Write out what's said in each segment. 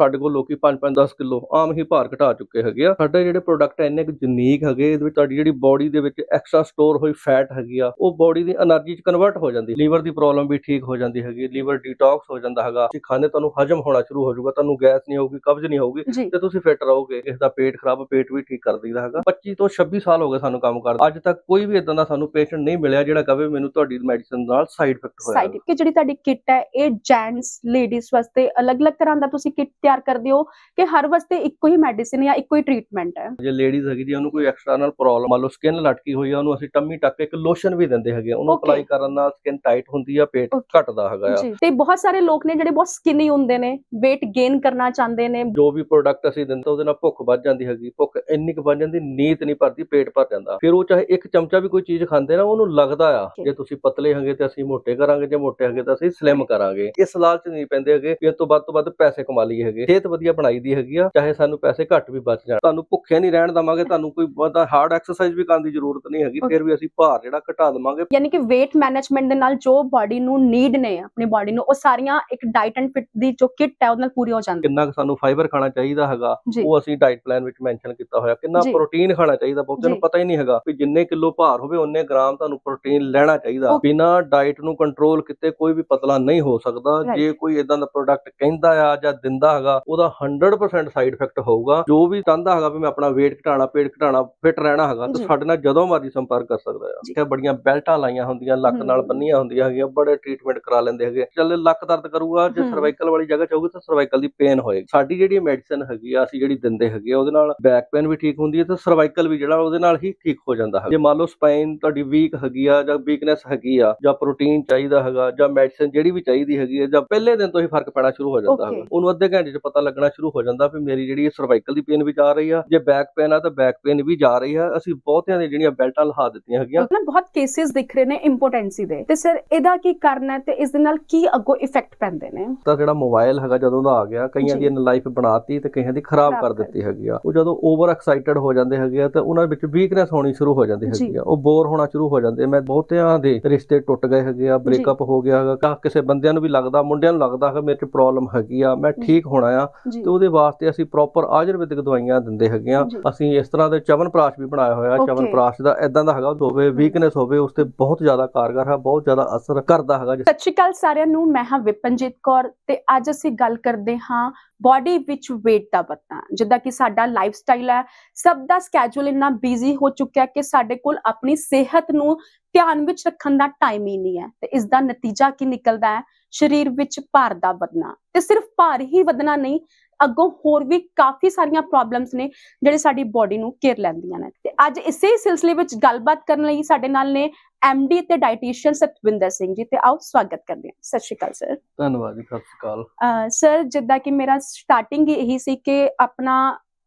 ਸਾਡੇ ਕੋਲ ਲੋਕੀ 5-5 10 ਕਿਲੋ ਆਮ ਹੀ ਭਾਰ ਘਟਾ ਚੁੱਕੇ ਹੈਗੇ ਆ। ਸਾਡੇ ਜਿਹੜੇ ਪ੍ਰੋਡਕਟ ਇੰਨੇ ਕੁ ਯੂਨੀਕ ਹੈਗੇ ਇਹਦੇ ਵਿੱਚ ਤੁਹਾਡੀ ਜਿਹੜੀ ਬਾਡੀ ਦੇ ਵਿੱਚ ਐਕਸਟਰਾ ਸਟੋਰ ਹੋਈ ਫੈਟ ਹੈਗੀ ਆ ਉਹ ਬਾਡੀ ਦੀ એનર્ਜੀ ਚ ਕਨਵਰਟ ਹੋ ਜਾਂਦੀ। ਲੀਵਰ ਦੀ ਪ੍ਰੋਬਲਮ ਵੀ ਠੀਕ ਹੋ ਜਾਂਦੀ ਹੈਗੀ ਲੀਵਰ ਡੀਟੌਕਸ ਹੋ ਜਾਂਦਾ ਹੈਗਾ। ਤੁਸੀਂ ਖਾਣੇ ਤੁਹਾਨੂੰ ਹਜਮ ਹੋਣਾ ਸ਼ੁਰੂ ਹੋ ਜਾਊਗਾ ਤੁਹਾਨੂੰ ਗੈਸ ਨਹੀਂ ਹੋਊਗੀ ਕਬਜ਼ ਨਹੀਂ ਹੋਊਗੀ ਤੇ ਤੁਸੀਂ ਫਿੱਟ ਰਹੋਗੇ। ਇਸ ਦਾ ਪੇਟ ਖਰਾਬ ਪੇਟ ਵੀ ਠੀਕ ਕਰ ਦਿੰਦਾ ਹੈਗਾ। 25 ਤੋਂ 26 ਸਾਲ ਹੋ ਗਏ ਸਾਨੂੰ ਕੰਮ ਕਰਦੇ ਅੱਜ ਤੱਕ ਕੋਈ ਵੀ ਇਦਾਂ ਦਾ ਸਾਨੂੰ ਪੇਸ਼ੈਂਟ ਨਹੀਂ ਮਿਲਿਆ ਜਿਹੜਾ ਕਹੇ ਮੈਨੂੰ ਤੁਹਾਡੀ ਮੈਡੀਸਿਨ ਨਾਲ ਸਾਈਡ ਇਫੈਕਟ ਹੋਇਆ। ਸਾਈਡ ਇਫੈਕਟ ਜਿਹੜੀ ਤੁਹਾਡੀ ਕਿੱਟ ਹੈ ਇਹ ਜੈਂਟਸ ਲੇਡੀਜ਼ ਵਾਸਤੇ ਅਲੱਗ-ਅਲੱਗ ਤਰ੍ਹਾਂ ਦਾ ਤੁਸੀਂ ਕਿੱਟ ਤਿਆਰ ਕਰਦੇ ਹੋ ਕਿ ਹਰ ਵਾਸਤੇ ਇੱਕੋ ਹੀ ਮੈਡੀਸਿਨ ਜਾਂ ਇੱਕੋ ਹੀ ਟ੍ਰੀਟਮੈਂਟ ਹੈ? ਜੇ ਲੇਡੀਜ਼ ਹੈਗੀ ਜੀ ਉਹਨੂੰ ਕੋਈ ਐਕਸਟਰਨਲ ਪ੍ਰੋਬਲਮ ਮੰਨ ਲਓ ਸਕਿਨ ਲਟਕੀ ਹੋਈ ਆ ਉਹਨੂੰ ਅਸੀਂ ਟੰਮੀ ਟੱਕ ਇੱਕ ਲੋਸ਼ਨ ਵੀ ਦਿੰਦੇ ਹੈਗੇ ਉਹਨੂੰ. ਅਪਲਾਈ ਕਰਨ ਨਾਲ ਸਕਿਨ ਟਾਈਟ ਹੁੰਦੀ ਆ ਪੇਟ. ਘਟਦਾ ਹੈਗਾ ਆ। ਤੇ ਬਹੁਤ ਸਾਰੇ ਲੋਕ ਨੇ ਜਿਹੜੇ ਬਹੁਤ ਸਕਿਨੀ ਹੁੰਦੇ ਨੇ weight gain ਕਰਨਾ ਚਾਹੁੰਦੇ ਨੇ। ਜੋ ਵੀ ਪ੍ਰੋਡਕਟ ਅਸੀਂ ਦਿੰਦੇ ਉਹਦੇ ਨਾਲ ਭੁੱਖ ਵੱਧ ਜਾਂਦੀ ਹੈਗੀ ਭੁੱਖ ਇੰਨੀ ਕੁ ਵੱਧ ਜਾਂਦੀ ਨੀਤ ਨਹੀਂ ਭਰਦੀ ਪੇਟ ਭਰ ਜਾਂਦਾ। ਫਿਰ ਉਹ ਚਾਹੇ ਇੱਕ ਚਮਚਾ ਵੀ ਕੋਈ ਚੀਜ਼ ਖਾਂਦੇ ਨਾ ਉਹਨੂੰ ਲੱਗਦਾ ਆ. ਜੇ ਤੁਸੀਂ ਪਤਲੇ ਹੈਗੇ ਤੇ ਅਸੀਂ ਮੋਟੇ ਕਰਾਂਗੇ ਜੇ ਮੋਟੇ ਹੈਗੇ ਤਾਂ ਅਸੀਂ ਸਲਿਮ ਕਰਾਂਗੇ। ਇਸ ਲਾਲਚ ਨਹੀਂ ਪੈਂਦੇ ਹੈਗੇ ਵੀ ਤੋਂ ਵੱਧ ਤੋਂ ਵੱਧ ਪੈਸੇ ਕਮਾ ਲਈਏ ਹੈਗੇ। ਸਿਹਤ ਵਧੀਆ ਬਣਾਈ ਦੀ ਹੈਗੀ ਆ ਚਾਹੇ ਸਾਨੂੰ ਪੈਸੇ ਘੱਟ ਵੀ ਬਚ ਜਾਣ। ਤੁਹਾਨੂੰ ਭੁੱਖੇ ਨਹੀਂ ਰਹਿਣ ਦਵਾਂਗੇ ਤੁਹਾਨੂੰ ਕੋਈ ਬਹੁਤਾ ਹਾਰਡ ਐਕਸਰਸਾਈਜ਼ ਵੀ ਕਰਨ ਦੀ ਜ਼ਰੂਰਤ ਨਹੀਂ ਹੈਗੀ ਫਿਰ ਵੀ ਅਸੀਂ ਭਾਰ ਜਿਹੜਾ ਘਟਾ ਦਵਾਂਗੇ। ਯਾਨੀ ਕਿ weight ਮੈਨੇਜਮੈਂਟ ਦੇ ਨਾਲ ਜੋ ਬਾਡੀ ਨੂੰ ਨੀਡ ਨੇ ਆਪਣੀ ਬਾਡੀ ਨੂੰ ਉਹ ਸਾਰੀਆਂ ਇੱਕ ਡਾਈਟ ਐਂਡ ਫਿਟ ਦੀ ਜੋ ਕਿੱਟ ਹੈ ਉਹਦੇ ਨਾਲ ਪੂਰੀ ਹੋ ਜਾਂਦੀ। ਕਿੰਨਾ ਕੁ ਸਾਨੂੰ ਫਾਈਬਰ ਖਾਣਾ ਚਾਹੀਦਾ ਹੈਗਾ ਉਹ ਅਸੀਂ ਡਾਈਟ ਪਲਾਨ ਵਿੱਚ ਮੈਂਸ਼ਨ ਕੀਤਾ ਹੋਇਆ। ਕਿੰਨਾ। ਪ੍ਰੋਟੀਨ ਖਾਣਾ ਚਾਹੀਦਾ ਬਹੁਤਿਆਂ ਨੂੰ। ਪਤਾ ਹੀ ਨਹੀਂ ਹੈਗਾ ਵੀ ਜਿੰਨੇ ਕਿਲੋ ਭਾਰ ਹੋਵੇ ਉਹਨੇ ਗ੍ਰਾਮ ਤੁਹਾਨੂੰ ਪ੍ਰੋਟੀਨ ਲੈਣਾ ਚਾਹੀਦਾ। ਬਿਨਾ ਡਾਈਟ ਨੂੰ ਕੰਟਰੋਲ ਕੀਤੇ ਕੋਈ ਵੀ ਪਤਲਾ ਨਹੀਂ ਹੋ ਸਕਦਾ. ਜੇ ਕੋਈ ਇਦਾਂ ਦਾ ਪ੍ਰੋਡਕਟ ਕਹਿੰਦਾ ਆ ਜਾਂ ਦਿੰਦਾ ਹੈਗਾ ਉਹਦਾ 100% ਸਾਈਡ ਇਫੈਕਟ ਹੋਊਗਾ ਜੋ ਵੀ ਚਾਹੁੰਦਾ ਹੈਗਾ ਵੀ ਮੈਂ ਆਪਣਾ weight ਘਟਾਣਾ ਪੇਟ ਘਟਾਣਾ ਫਿਟ ਰਹਿਣਾ ਹੈਗਾ ਤਾਂ। ਸਾਡੇ ਨਾਲ ਜਦੋਂ ਮਰਜ਼ੀ ਸੰਪਰਕ ਕਰ ਸਕਦਾ ਆ ਜੀ। ਇੱਥੇ ਬੜੀਆਂ ਬੈਲਟਾਂ ਲਾਈਆਂ ਹੁੰਦੀਆਂ ਲੱਕ ਨਾਲ। ਬੰਨੀਆਂ ਹੁੰਦੀਆਂ ਹੈਗੀਆਂ ਬੜੇ ਟ੍ਰੀਟਮੈਂਟ ਕਰਾ ਲੈਂਦੇ ਹੈਗੇ ਚੱਲ ਲੱਕ ਦਰਦ ਕਰੂਗਾ ਜੇ। ਸਰਵਾਈਕਲ ਵਾਲੀ ਜਗ੍ਹਾ ਚਾਹੂਗਾ ਤਾਂ ਸਰਵਾਈਕਲ ਦੀ ਪੇਨ ਹੋਏਗੀ ਸਾਡੀ ਜਿਹੜੀ ਮੈਡੀਸਨ ਹੈਗੀ ਆ ਅਸੀਂ ਜਿਹੜੀ ਦਿੰਦੇ ਹੈਗੇ ਆ ਉਹਦੇ ਨਾਲ ਬੈਕ ਪੇਨ ਵੀ ਠੀਕ ਹੁੰਦੀ ਹੈ ਤੇ ਸਰਵਾਈਕਲ ਵੀ ਜਿਹੜਾ ਉਹਦੇ ਨਾਲ ਹੀ ਠੀਕ ਹੋ ਜਾਂਦਾ ਹੈ ਜੇ ਮੰਨ ਲਓ ਸਪਾਈਨ ਤੁਹਾਡੀ ਵੀਕ ਹੈਗੀ ਆ ਜਾਂ ਵੀਕਨੈਸ ਹੈਗੀ ਆ ਜਾਂ ਪ੍ਰੋਟੀਨ ਚਾਹੀਦਾ ਹੈਗਾ ਜਾਂ ਮੈਡੀਸਨ ਜਿਹੜੀ ਵੀ ਚਾਹੀਦੀ ਹੈਗੀ ਹੈ ਜਾਂ ਪਹਿਲੇ ਦਿਨ ਤੋਂ ਹੀ ਫ਼ਰਕ ਪੈਣਾ ਸ਼ੁਰੂ ਹੋ ਜਾਂਦਾ. ਹੈਗਾ ਉਹਨੂੰ ਅੱਧੇ ਘੰਟੇ 'ਚ ਪਤਾ ਲੱਗਣਾ ਸ਼ੁਰੂ ਹੋ ਜਾਂਦਾ ਵੀ ਮੇਰੀ ਜਿਹੜੀ ਸਰਵਾਈਕਲ ਦੀ ਪੇਨ ਵੀ ਜਾ ਰਹੀ ਆ ਜੇ ਬੈਕ ਪੇਨ ਆ ਤਾਂ ਬੈਕ ਪੇਨ ਵੀ ਜਾ ਰਹੀ ਆ। ਅਸੀਂ ਬਹੁਤਿਆਂ ਦੀਆਂ ਜਿਹੜੀਆਂ ਬੈਲਟਾਂ ਲਹਾ ਦਿੱਤੀਆਂ ਹੈਗੀਆਂ। ਨਾ ਬਹੁਤ ਕੇਸਿਸ ਦਿਖ ਰਹੇ ਨੇ ਇੰਪੋਟੈਂਸੀ ਦੇ। ਤੇ ਸਰ ਇਹਦਾ ਕੀ ਕਰਨਾ ਹੈ ਤੇ ਇਸ ਦੇ ਨਾਲ ਕੀ ਅੱਗੋਂ ਇਫੈਕਟ ਪੈਂਦੇ ਨੇ? ਤਾਂ ਜਿਹੜਾ ਮੋਬਾਈਲ ਹੈਗਾ ਜਦੋਂ ਦਾ ਆ ਗਿਆ ਕਈਆਂ। ਦੀ ਲਾਈਫ ਬਣਾਤੀ ਤੇ ਕਈਆਂ ਦੀ ਖਰਾਬ ਕਰ ਦਿੱਤੀ ਹੈਗੀ ਆ। ਉਹ ਜਦੋਂ ਓਵਰ ਐਕਸਾਈਟਡ ਹੋ ਜਾਂਦੇ ਹੈਗੇ ਆ ਤਾਂ ਉਹਨਾਂ ਵਿੱਚ ਵੀਕਨੈਸ ਹੋਣੀ ਸ਼ੁਰੂ ਹੋ ਜਾਂਦੀ। ਹੈਗੀ ਆ। ਉਹ ਬੋਰ ਹੋਣਾ ਸ਼ੁਰੂ ਹੋ ਜਾਂਦੇ ਮੈਂ ਬਹੁਤਿਆਂ ਦੇ ਰਿਸ਼ਤੇ ਟੁੱਟ ਗਏ ਹੈਗੇ ਆ ਬ੍ਰੇਕਅਪ ਹੋ ਗਿਆ ਹੈਗਾ। ਕਿਸੇ ਬੰਦਿਆਂ ਨੂੰ ਵੀ ਲੱਗਦਾ ਮੁੰਡਿਆਂ ਨੂੰ ਲੱਗਦਾ ਹੈ ਮੇਰੇ 'ਚ ਪ੍ਰੋਬਲਮ ਹੈਗੀ ਆ ਮੈਂ। ਠੀਕ ਹੋਣਾ ਆ ਜੀ ਤੇ ਉਹਦੇ ਵਾਸਤੇ ਅਸੀਂ ਪ੍ਰੋਪਰ ਆਯੁਰਵੈਦਿਕ ਦਵਾਈਆਂ ਦਿੰਦੇ ਹੈਗੇ ਆ। ਅਸੀਂ ਇਸ ਤਰ੍ਹਾਂ ਦੇ ਚਵਨਪ੍ਰਾਸ਼ ਵੀ ਬਣਾਇਆ ਹੋਇਆ Okay. ਚਵਨਪ੍ਰਾਸ਼ ਦਾ ਇਦਾਂ ਦਾ ਹੈਗਾ ਹੋਵੇ ਵੀਕਨੈਸ ਹੋਵੇ ਉਸ ਤੇ ਬਹੁਤ ਜ਼ਿਆਦਾ ਕਾਰਗਰ ਹੈ ਬਹੁਤ ਜ਼ਿਆਦਾ ਅਸਰ ਕਰਦਾ ਹੈਗਾ ਸਤਿ ਸ਼੍ਰੀ ਅਕਾਲ ਸਾਰਿਆਂ ਨੂੰ ਮੈਂ ਹਾਂ ਵਿਪਨਜੀਤ ਕੌਰ ਤੇ ਅੱਜ ਅਸੀਂ ਗੱਲ ਕਰਦੇ ਹਾਂ ਬਾਡੀ ਵਿੱਚ weight ਦਾ ਵਧਣਾ ਜਿੱਦਾਂ ਕਿ ਸਾਡਾ ਲਾਈਫ ਸਟਾਈਲ ਹੈ, ਸਭ ਦਾ ਸਕੇਜੂਲ ਇੰਨਾ ਬਿਜ਼ੀ ਹੋ ਚੁੱਕਿਆ ਕਿ ਸਾਡੇ ਕੋਲ ਆਪਣੀ ਸਿਹਤ ਨੂੰ ਧਿਆਨ ਵਿੱਚ ਰੱਖਣ ਦਾ ਟਾਈਮ ਹੀ ਨਹੀਂ ਹੈ। ਤੇ ਇਸ ਦਾ ਨਤੀਜਾ ਕੀ ਨਿਕਲਦਾ ਹੈ? ਸਰੀਰ ਵਿੱਚ ਭਾਰ ਦਾ ਵਧਣਾ। ਤੇ ਸਿਰਫ ਭਾਰ ਹੀ ਵਧਣਾ ਨਹੀਂ ਅੱਗੋਂ ਹੋਰ ਵੀ ਕਾਫੀ ਸਾਰੀਆਂ ਪ੍ਰੋਬਲਮਸ ਨੇ ਜਿਹੜੇ ਸਾਡੀ ਬਾਡੀ ਨੂੰ ਘੇਰ ਲੈਂਦੀਆਂ ਨੇ। ਤੇ ਅੱਜ ਇਸੇ ਹੀ ਸਿਲਸਿਲੇ ਵਿੱਚ ਗੱਲਬਾਤ ਕਰਨ ਲਈ ਸਾਡੇ ਨਾਲ ਨੇ ਐਮਡੀ ਤੇ ਡਾਈਟੀਸ਼ੀਅਨ ਸਤਵਿੰਦਰ ਸਿੰਘ ਜੀ ਤੇ ਆਓ ਸਵਾਗਤ ਕਰਦੇ ਹਾਂ। ਸਤਿ ਸ਼੍ਰੀ ਅਕਾਲ ਸਰ ਧੰਨਵਾਦ ਜੀ ਸਤਿ ਸ਼੍ਰੀ ਅਕਾਲ। ਸਰ ਜਿੱਦਾਂ ਕਿ ਮੇਰਾ ਸਟਾਰਟਿੰਗ ਹੀ ਇਹੀ ਸੀ ਕਿ ਆਪਣਾ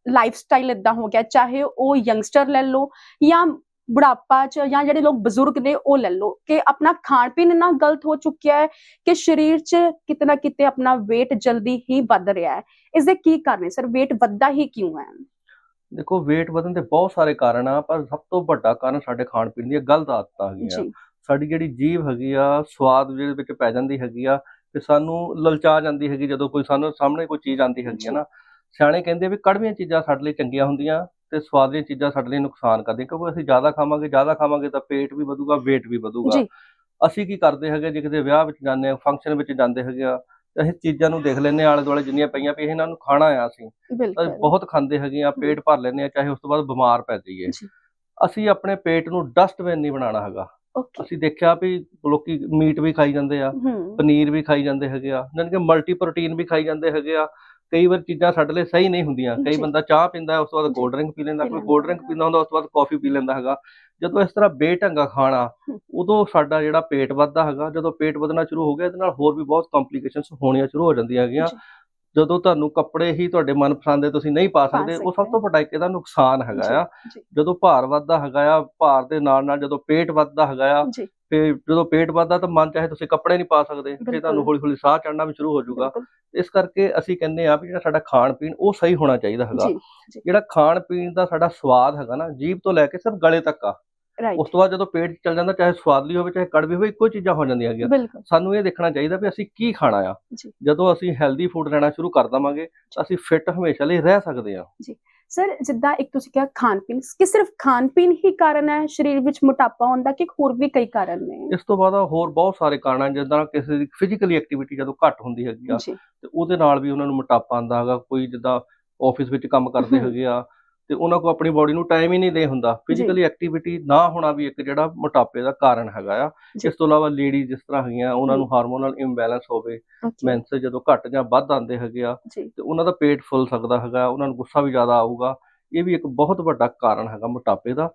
ਲਾਈਫ ਸਟਾਈਲ ਇਦਾਂ ਹੋ ਗਿਆ ਚਾਹੇ ਉਹ ਯੰਗਸਟਰ ਲੈ ਲਓ ਜਾਂ ਬੁਢਾਪਾ ਚ ਜਾਂ ਜਿਹੜੇ ਲੋਕ ਬਜ਼ੁਰਗ ਨੇ ਉਹ ਲੈ ਲਓ ਕਿ ਆਪਣਾ ਖਾਣ ਪੀਣ ਇੰਨਾ ਗਲਤ ਹੋ ਚੁੱਕਿਆ ਹੈ ਕਿ ਸਰੀਰ ਚ ਕਿਤੇ ਨਾ ਕਿਤੇ ਆਪਣਾ weight ਜਲਦੀ ਹੀ ਵੱਧ ਰਿਹਾ ਹੈ। ਇਸ ਦੇ ਕੀ ਕਾਰਨ ਹੈ? ਸਰ weight ਵੱਧਦਾ ਹੀ ਕਿਉਂ ਹੈ? ਦੇਖੋ weight ਵਧਣ ਦੇ ਬਹੁਤ ਸਾਰੇ ਕਾਰਨ ਆ ਪਰ ਸਭ ਤੋਂ ਵੱਡਾ ਕਾਰਨ ਸਾਡੇ ਖਾਣ ਪੀਣ ਦੀਆਂ ਗਲਤ ਆਦਤਾਂ ਹੈਗੀਆਂ। ਸਾਡੀ ਜਿਹੜੀ ਜੀਭ ਹੈਗੀ ਆ ਸਵਾਦ ਜਿਹਦੇ ਵਿੱਚ ਪੈ ਜਾਂਦੀ ਹੈਗੀ ਆ ਤੇ ਸਾਨੂੰ ਲਲਚਾ ਜਾਂਦੀ ਹੈਗੀ ਜਦੋਂ ਕੋਈ ਸਾਨੂੰ ਸਾਹਮਣੇ ਕੋਈ ਚੀਜ਼ ਆਂਦੀ ਹੈਗੀ ਆ। ਨਾ। ਸਿਆਣੇ ਕਹਿੰਦੇ ਵੀ ਕੜਵੀਆਂ ਚੀਜ਼ਾਂ ਸਾਡੇ ਲਈ ਚੰਗੀਆਂ ਹੁੰਦੀਆਂ ਤੇ ਸਵਾਦੀਆਂ ਚੀਜ਼ਾਂ ਸਾਡੇ ਲਈ ਨੁਕਸਾਨ ਕਰਦੀਆਂ ਕਿਉਂਕਿ ਅਸੀਂ ਜ਼ਿਆਦਾ ਖਾਵਾਂਗੇ ਜ਼ਿਆਦਾ ਖਾਵਾਂਗੇ ਤਾਂ ਪੇਟ ਵੀ ਵਧੂਗਾ weight ਵੀ ਵਧੂਗਾ। ਅਸੀਂ ਕੀ ਕਰਦੇ ਹੈਗੇ ਜੇ ਕਿਤੇ ਵਿਆਹ ਵਿੱਚ ਜਾਂਦੇ ਆ ਫੰਕਸ਼ਨ ਵਿੱਚ ਜਾਂਦੇ ਹੈਗੇ ਆ ਅਸੀਂ ਚੀਜ਼ਾਂ ਨੂੰ ਦੇਖ ਆ ਆਲੇ ਦੁਆਲੇ ਜਿੰਨੀਆਂ ਪਈਆਂ ਵੀ ਇਹਨਾਂ ਨੂੰ ਖਾਣਾ ਆ ਅਸੀਂ। ਬਹੁਤ ਖਾਂਦੇ ਹੈਗੇ ਆ ਪੇਟ ਭਰ ਲੈਂਦੇ ਆ ਚਾਹੇ ਉਸ ਤੋਂ ਬਾਅਦ ਬਿਮਾਰ ਪੈ ਜਾਈਏ। ਅਸੀਂ ਆਪਣੇ ਪੇਟ ਨੂੰ ਡਸਟਬਿਨ ਨਹੀਂ ਬਣਾਉਣਾ ਹੈਗਾ। ਅਸੀਂ ਦੇਖਿਆ ਵੀ ਲੋਕੀ ਮੀਟ ਵੀ ਖਾਈ ਜਾਂਦੇ ਆ ਪਨੀਰ ਵੀ ਖਾਈ ਜਾਂਦੇ ਹੈਗੇ ਆ ਜਾਣੀ ਕਿ ਮਲਟੀ ਪ੍ਰੋਟੀਨ ਵੀ ਖਾਈ ਜਾਂਦੇ ਹੈਗੇ ਆ ਕਈ ਵਾਰ ਚੀਜ਼ਾਂ ਸਾਡੇ ਲਈ ਸਹੀ ਨਹੀਂ ਹੁੰਦੀਆਂ ਕਈ। ਬੰਦਾ ਚਾਹ ਪੀਂਦਾ ਉਸ ਤੋਂ ਬਾਅਦ। ਕੋਲਡ ਡਰਿੰਕ ਪੀ ਲੈਂਦਾ ਕੋਈ ਕੋਲਡ ਡਰਿੰਕ ਪੀਂਦਾ ਹੁੰਦਾ ਉਸ ਤੋਂ ਬਾਅਦ ਕਾਫੀ ਪੀ ਲੈਂਦਾ ਹੈਗਾ ਜਦੋਂ ਇਸ ਤਰ੍ਹਾਂ ਬੇਢੰਗਾ ਖਾਣਾ। ਉਦੋਂ ਸਾਡਾ ਜਿਹੜਾ ਪੇਟ ਵੱਧਦਾ ਹੈਗਾ ਜਦੋਂ ਪੇਟ ਵਧਣਾ ਸ਼ੁਰੂ ਹੋ ਗਿਆ ਇਹਦੇ ਨਾਲ ਹੋਰ ਵੀ ਬਹੁਤ ਕੰਪਲਿਕੇਸ਼ਨਸ ਹੋਣੀਆਂ ਸ਼ੁਰੂ ਹੋ ਜਾਂਦੀਆਂ ਹੈਗੀਆਂ। ਜਦੋਂ ਤੁਹਾਨੂੰ ਕੱਪੜੇ ਹੀ ਤੁਹਾਡੇ ਮਨਪਸੰਦ ਦੇ ਤੁਸੀਂ ਨਹੀਂ ਪਾ ਸਕਦੇ ਉਹ। ਸਭ ਤੋਂ ਵੱਡਾ ਇੱਕ ਇਹਦਾ ਨੁਕਸਾਨ ਹੈਗਾ ਆ। ਜਦੋਂ ਭਾਰ ਵੱਧਦਾ ਹੈਗਾ ਆ ਭਾਰ ਦੇ ਨਾਲ ਨਾਲ ਜਦੋਂ ਪੇਟ ਵੱਧਦਾ ਹੈਗਾ ਆ ਤੇ ਜਦੋਂ ਪੇਟ ਵੱਧਦਾ ਤਾਂ ਮਨ ਚਾਹੇ ਤੁਸੀਂ ਕੱਪੜੇ ਨਹੀਂ ਪਾ ਸਕਦੇ ਫਿਰ। ਤੁਹਾਨੂੰ ਹੌਲੀ ਹੌਲੀ ਸਾਹ ਚੜਨਾ ਵੀ ਸ਼ੁਰੂ ਹੋ ਜਾਊਗਾ। ਇਸ ਕਰਕੇ ਅਸੀਂ ਕਹਿੰਦੇ ਆ ਵੀ ਜਿਹੜਾ ਸਾਡਾ ਖਾਣ ਪੀਣ ਉਹ ਸਹੀ ਹੋਣਾ ਚਾਹੀਦਾ ਹੈਗਾ। ਜਿਹੜਾ ਖਾਣ ਪੀਣ ਦਾ ਸਾਡਾ ਸਵਾਦ ਹੈਗਾ ਨਾ ਜੀਭ ਤੋਂ ਲੈ ਕੇ ਸਿਰਫ ਗਲੇ ਤੱਕ ਆ। ਉਸ ਤੋਂ ਬਾਅਦ ਜਦੋਂ ਪੇਟ 'ਚ ਚੱਲ ਜਾਂਦਾ ਚਾਹੇ ਸਵਾਦਲੀ ਹੋਵੇ ਚਾਹੇ ਕੜਵੀ ਹੋਵੇ ਇੱਕੋ ਚੀਜ਼ਾਂ ਹੋ ਜਾਂਦੀਆਂ ਹੈਗੀਆਂ। ਸਾਨੂੰ ਇਹ ਦੇਖਣਾ ਚਾਹੀਦਾ ਵੀ ਅਸੀਂ ਕੀ ਖਾਣਾ ਆ। ਜੀ। ਜਦੋਂ ਅਸੀਂ ਹੈਲਦੀ ਫੂਡ ਲੈਣਾ ਸ਼ੁਰੂ ਕਰ ਦਵਾਂਗੇ ਤਾਂ ਅਸੀਂ ਫਿੱਟ ਹਮੇਸ਼ਾ ਲਈ ਰਹਿ ਸਕਦੇ ਹਾਂ। ਸਰ ਜਿੱਦਾਂ ਇੱਕ ਤੁਸੀਂ ਕਿਹਾ ਖਾਣ ਪੀਣ ਕਿ ਸਿਰਫ ਖਾਣ ਪੀਣ ਹੀ ਕਾਰਨ ਹੈ? ਸਰੀਰ ਵਿੱਚ ਮੋਟਾਪਾ ਹੋਣ ਦਾ ਕਿ ਹੋਰ ਵੀ ਕਈ ਕਾਰਨ ਨੇ? ਇਸ ਤੋਂ ਬਾਅਦ ਹੋਰ ਬਹੁਤ ਸਾਰੇ ਕਾਰਨ ਹਨ ਜਿੱਦਾਂ ਕਿਸੇ ਦੀ ਫਿਜ਼ੀਕਲੀ ਐਕਟੀਵਿਟੀ ਜਦੋਂ ਘੱਟ ਹੁੰਦੀ ਹੈਗੀ ਆ ਜੀ। ਤੇ ਉਹਦੇ ਨਾਲ ਵੀ ਉਹਨਾਂ ਨੂੰ ਮੋਟਾਪਾ ਆਉਂਦਾ ਹੈਗਾ। ਕੋਈ ਜਿੱਦਾਂ ਆਫਿਸ ਵਿੱਚ ਕੰਮ ਕਰਦੇ। ਹੈਗੇ ਆ ਤੇ ਉਹਨਾਂ ਕੋਲ ਆਪਣੀ ਬਾਡੀ ਨੂੰ ਟਾਈਮ ਹੀ ਨਹੀਂ ਦੇ ਹੁੰਦਾ। ਫਿਜ਼ੀਕਲੀ ਐਕਟੀਵਿਟੀ ਨਾ ਹੋਣਾ ਵੀ ਇੱਕ ਜਿਹੜਾ ਮੋਟਾਪੇ ਦਾ ਕਾਰਨ ਹੈਗਾ ਆ। ਇਸ ਤੋਂ ਇਲਾਵਾ ਲੇਡੀ ਜਿਸ ਤਰ੍ਹਾਂ ਹੈਗੀਆਂ ਉਹਨਾਂ ਨੂੰ ਹਾਰਮੋਨਲ ਇੰਬੈਲੈਂਸ ਹੋਵੇ ਮੈਂਸ ਜਦੋਂ ਘੱਟ ਜਾਂ ਵੱਧ ਆਉਂਦੇ ਹੈਗੇ ਆ ਤੇ ਉਹਨਾਂ ਦਾ ਪੇਟ ਫੁੱਲ ਸਕਦਾ ਹੈਗਾ ਉਹਨਾਂ ਨੂੰ ਗੁੱਸਾ ਵੀ ਜ਼ਿਆਦਾ ਆਊਗਾ। ਇਹ ਵੀ ਇੱਕ ਬਹੁਤ ਵੱਡਾ ਕਾਰਨ ਹੈਗਾ ਮੋਟਾਪੇ ਦਾ।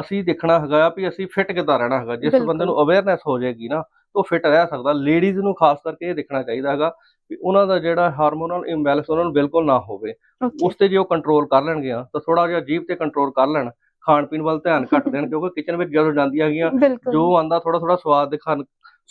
ਅਸੀਂ ਦੇਖਣਾ ਹੈਗਾ ਵੀ ਅਸੀਂ ਫਿੱਟ ਕਿੱਦਾਂ ਰਹਿਣਾ ਹੈਗਾ। ਜਿਸ। ਬੰਦੇ ਨੂੰ ਅਵੇਅਰਨੈਸ ਹੋ ਜਾਏਗੀ ਨਾ ਉਹ ਫਿੱਟ ਰਹਿ ਸਕਦਾ। ਲੇਡੀਜ਼ ਨੂੰ ਖਾਸ ਕਰਕੇ ਇਹ ਦੇਖਣਾ ਚਾਹੀਦਾ ਹੈਗਾ ਵੀ ਉਹਨਾਂ ਦਾ ਜਿਹੜਾ ਹਾਰਮੋਨਲ ਇੰਬੈਲੈਂਸ ਉਹਨਾਂ ਨੂੰ ਬਿਲਕੁਲ ਨਾ ਹੋਵੇ। ਉਸ ਤੇ ਜੇ ਉਹ ਕੰਟਰੋਲ ਕਰ ਲੈਣਗੇ ਤਾਂ ਥੋੜਾ ਜਿਹਾ ਜੀਭ ਤੇ ਕੰਟਰੋਲ ਕਰ ਲੈਣ ਖਾਣ ਪੀਣ ਵੱਲ ਧਿਆਨ ਘੱਟ ਦੇਣ ਕਿਉਂਕਿ ਕਿਚਨ ਵਿੱਚ ਜਦੋਂ ਜਾਂਦੀਆਂ ਹੈਗੀਆਂ ਜੋ ਆਂਦਾ ਥੋੜਾ ਥੋੜਾ ਸਵਾਦ ਦਿਖਾਣ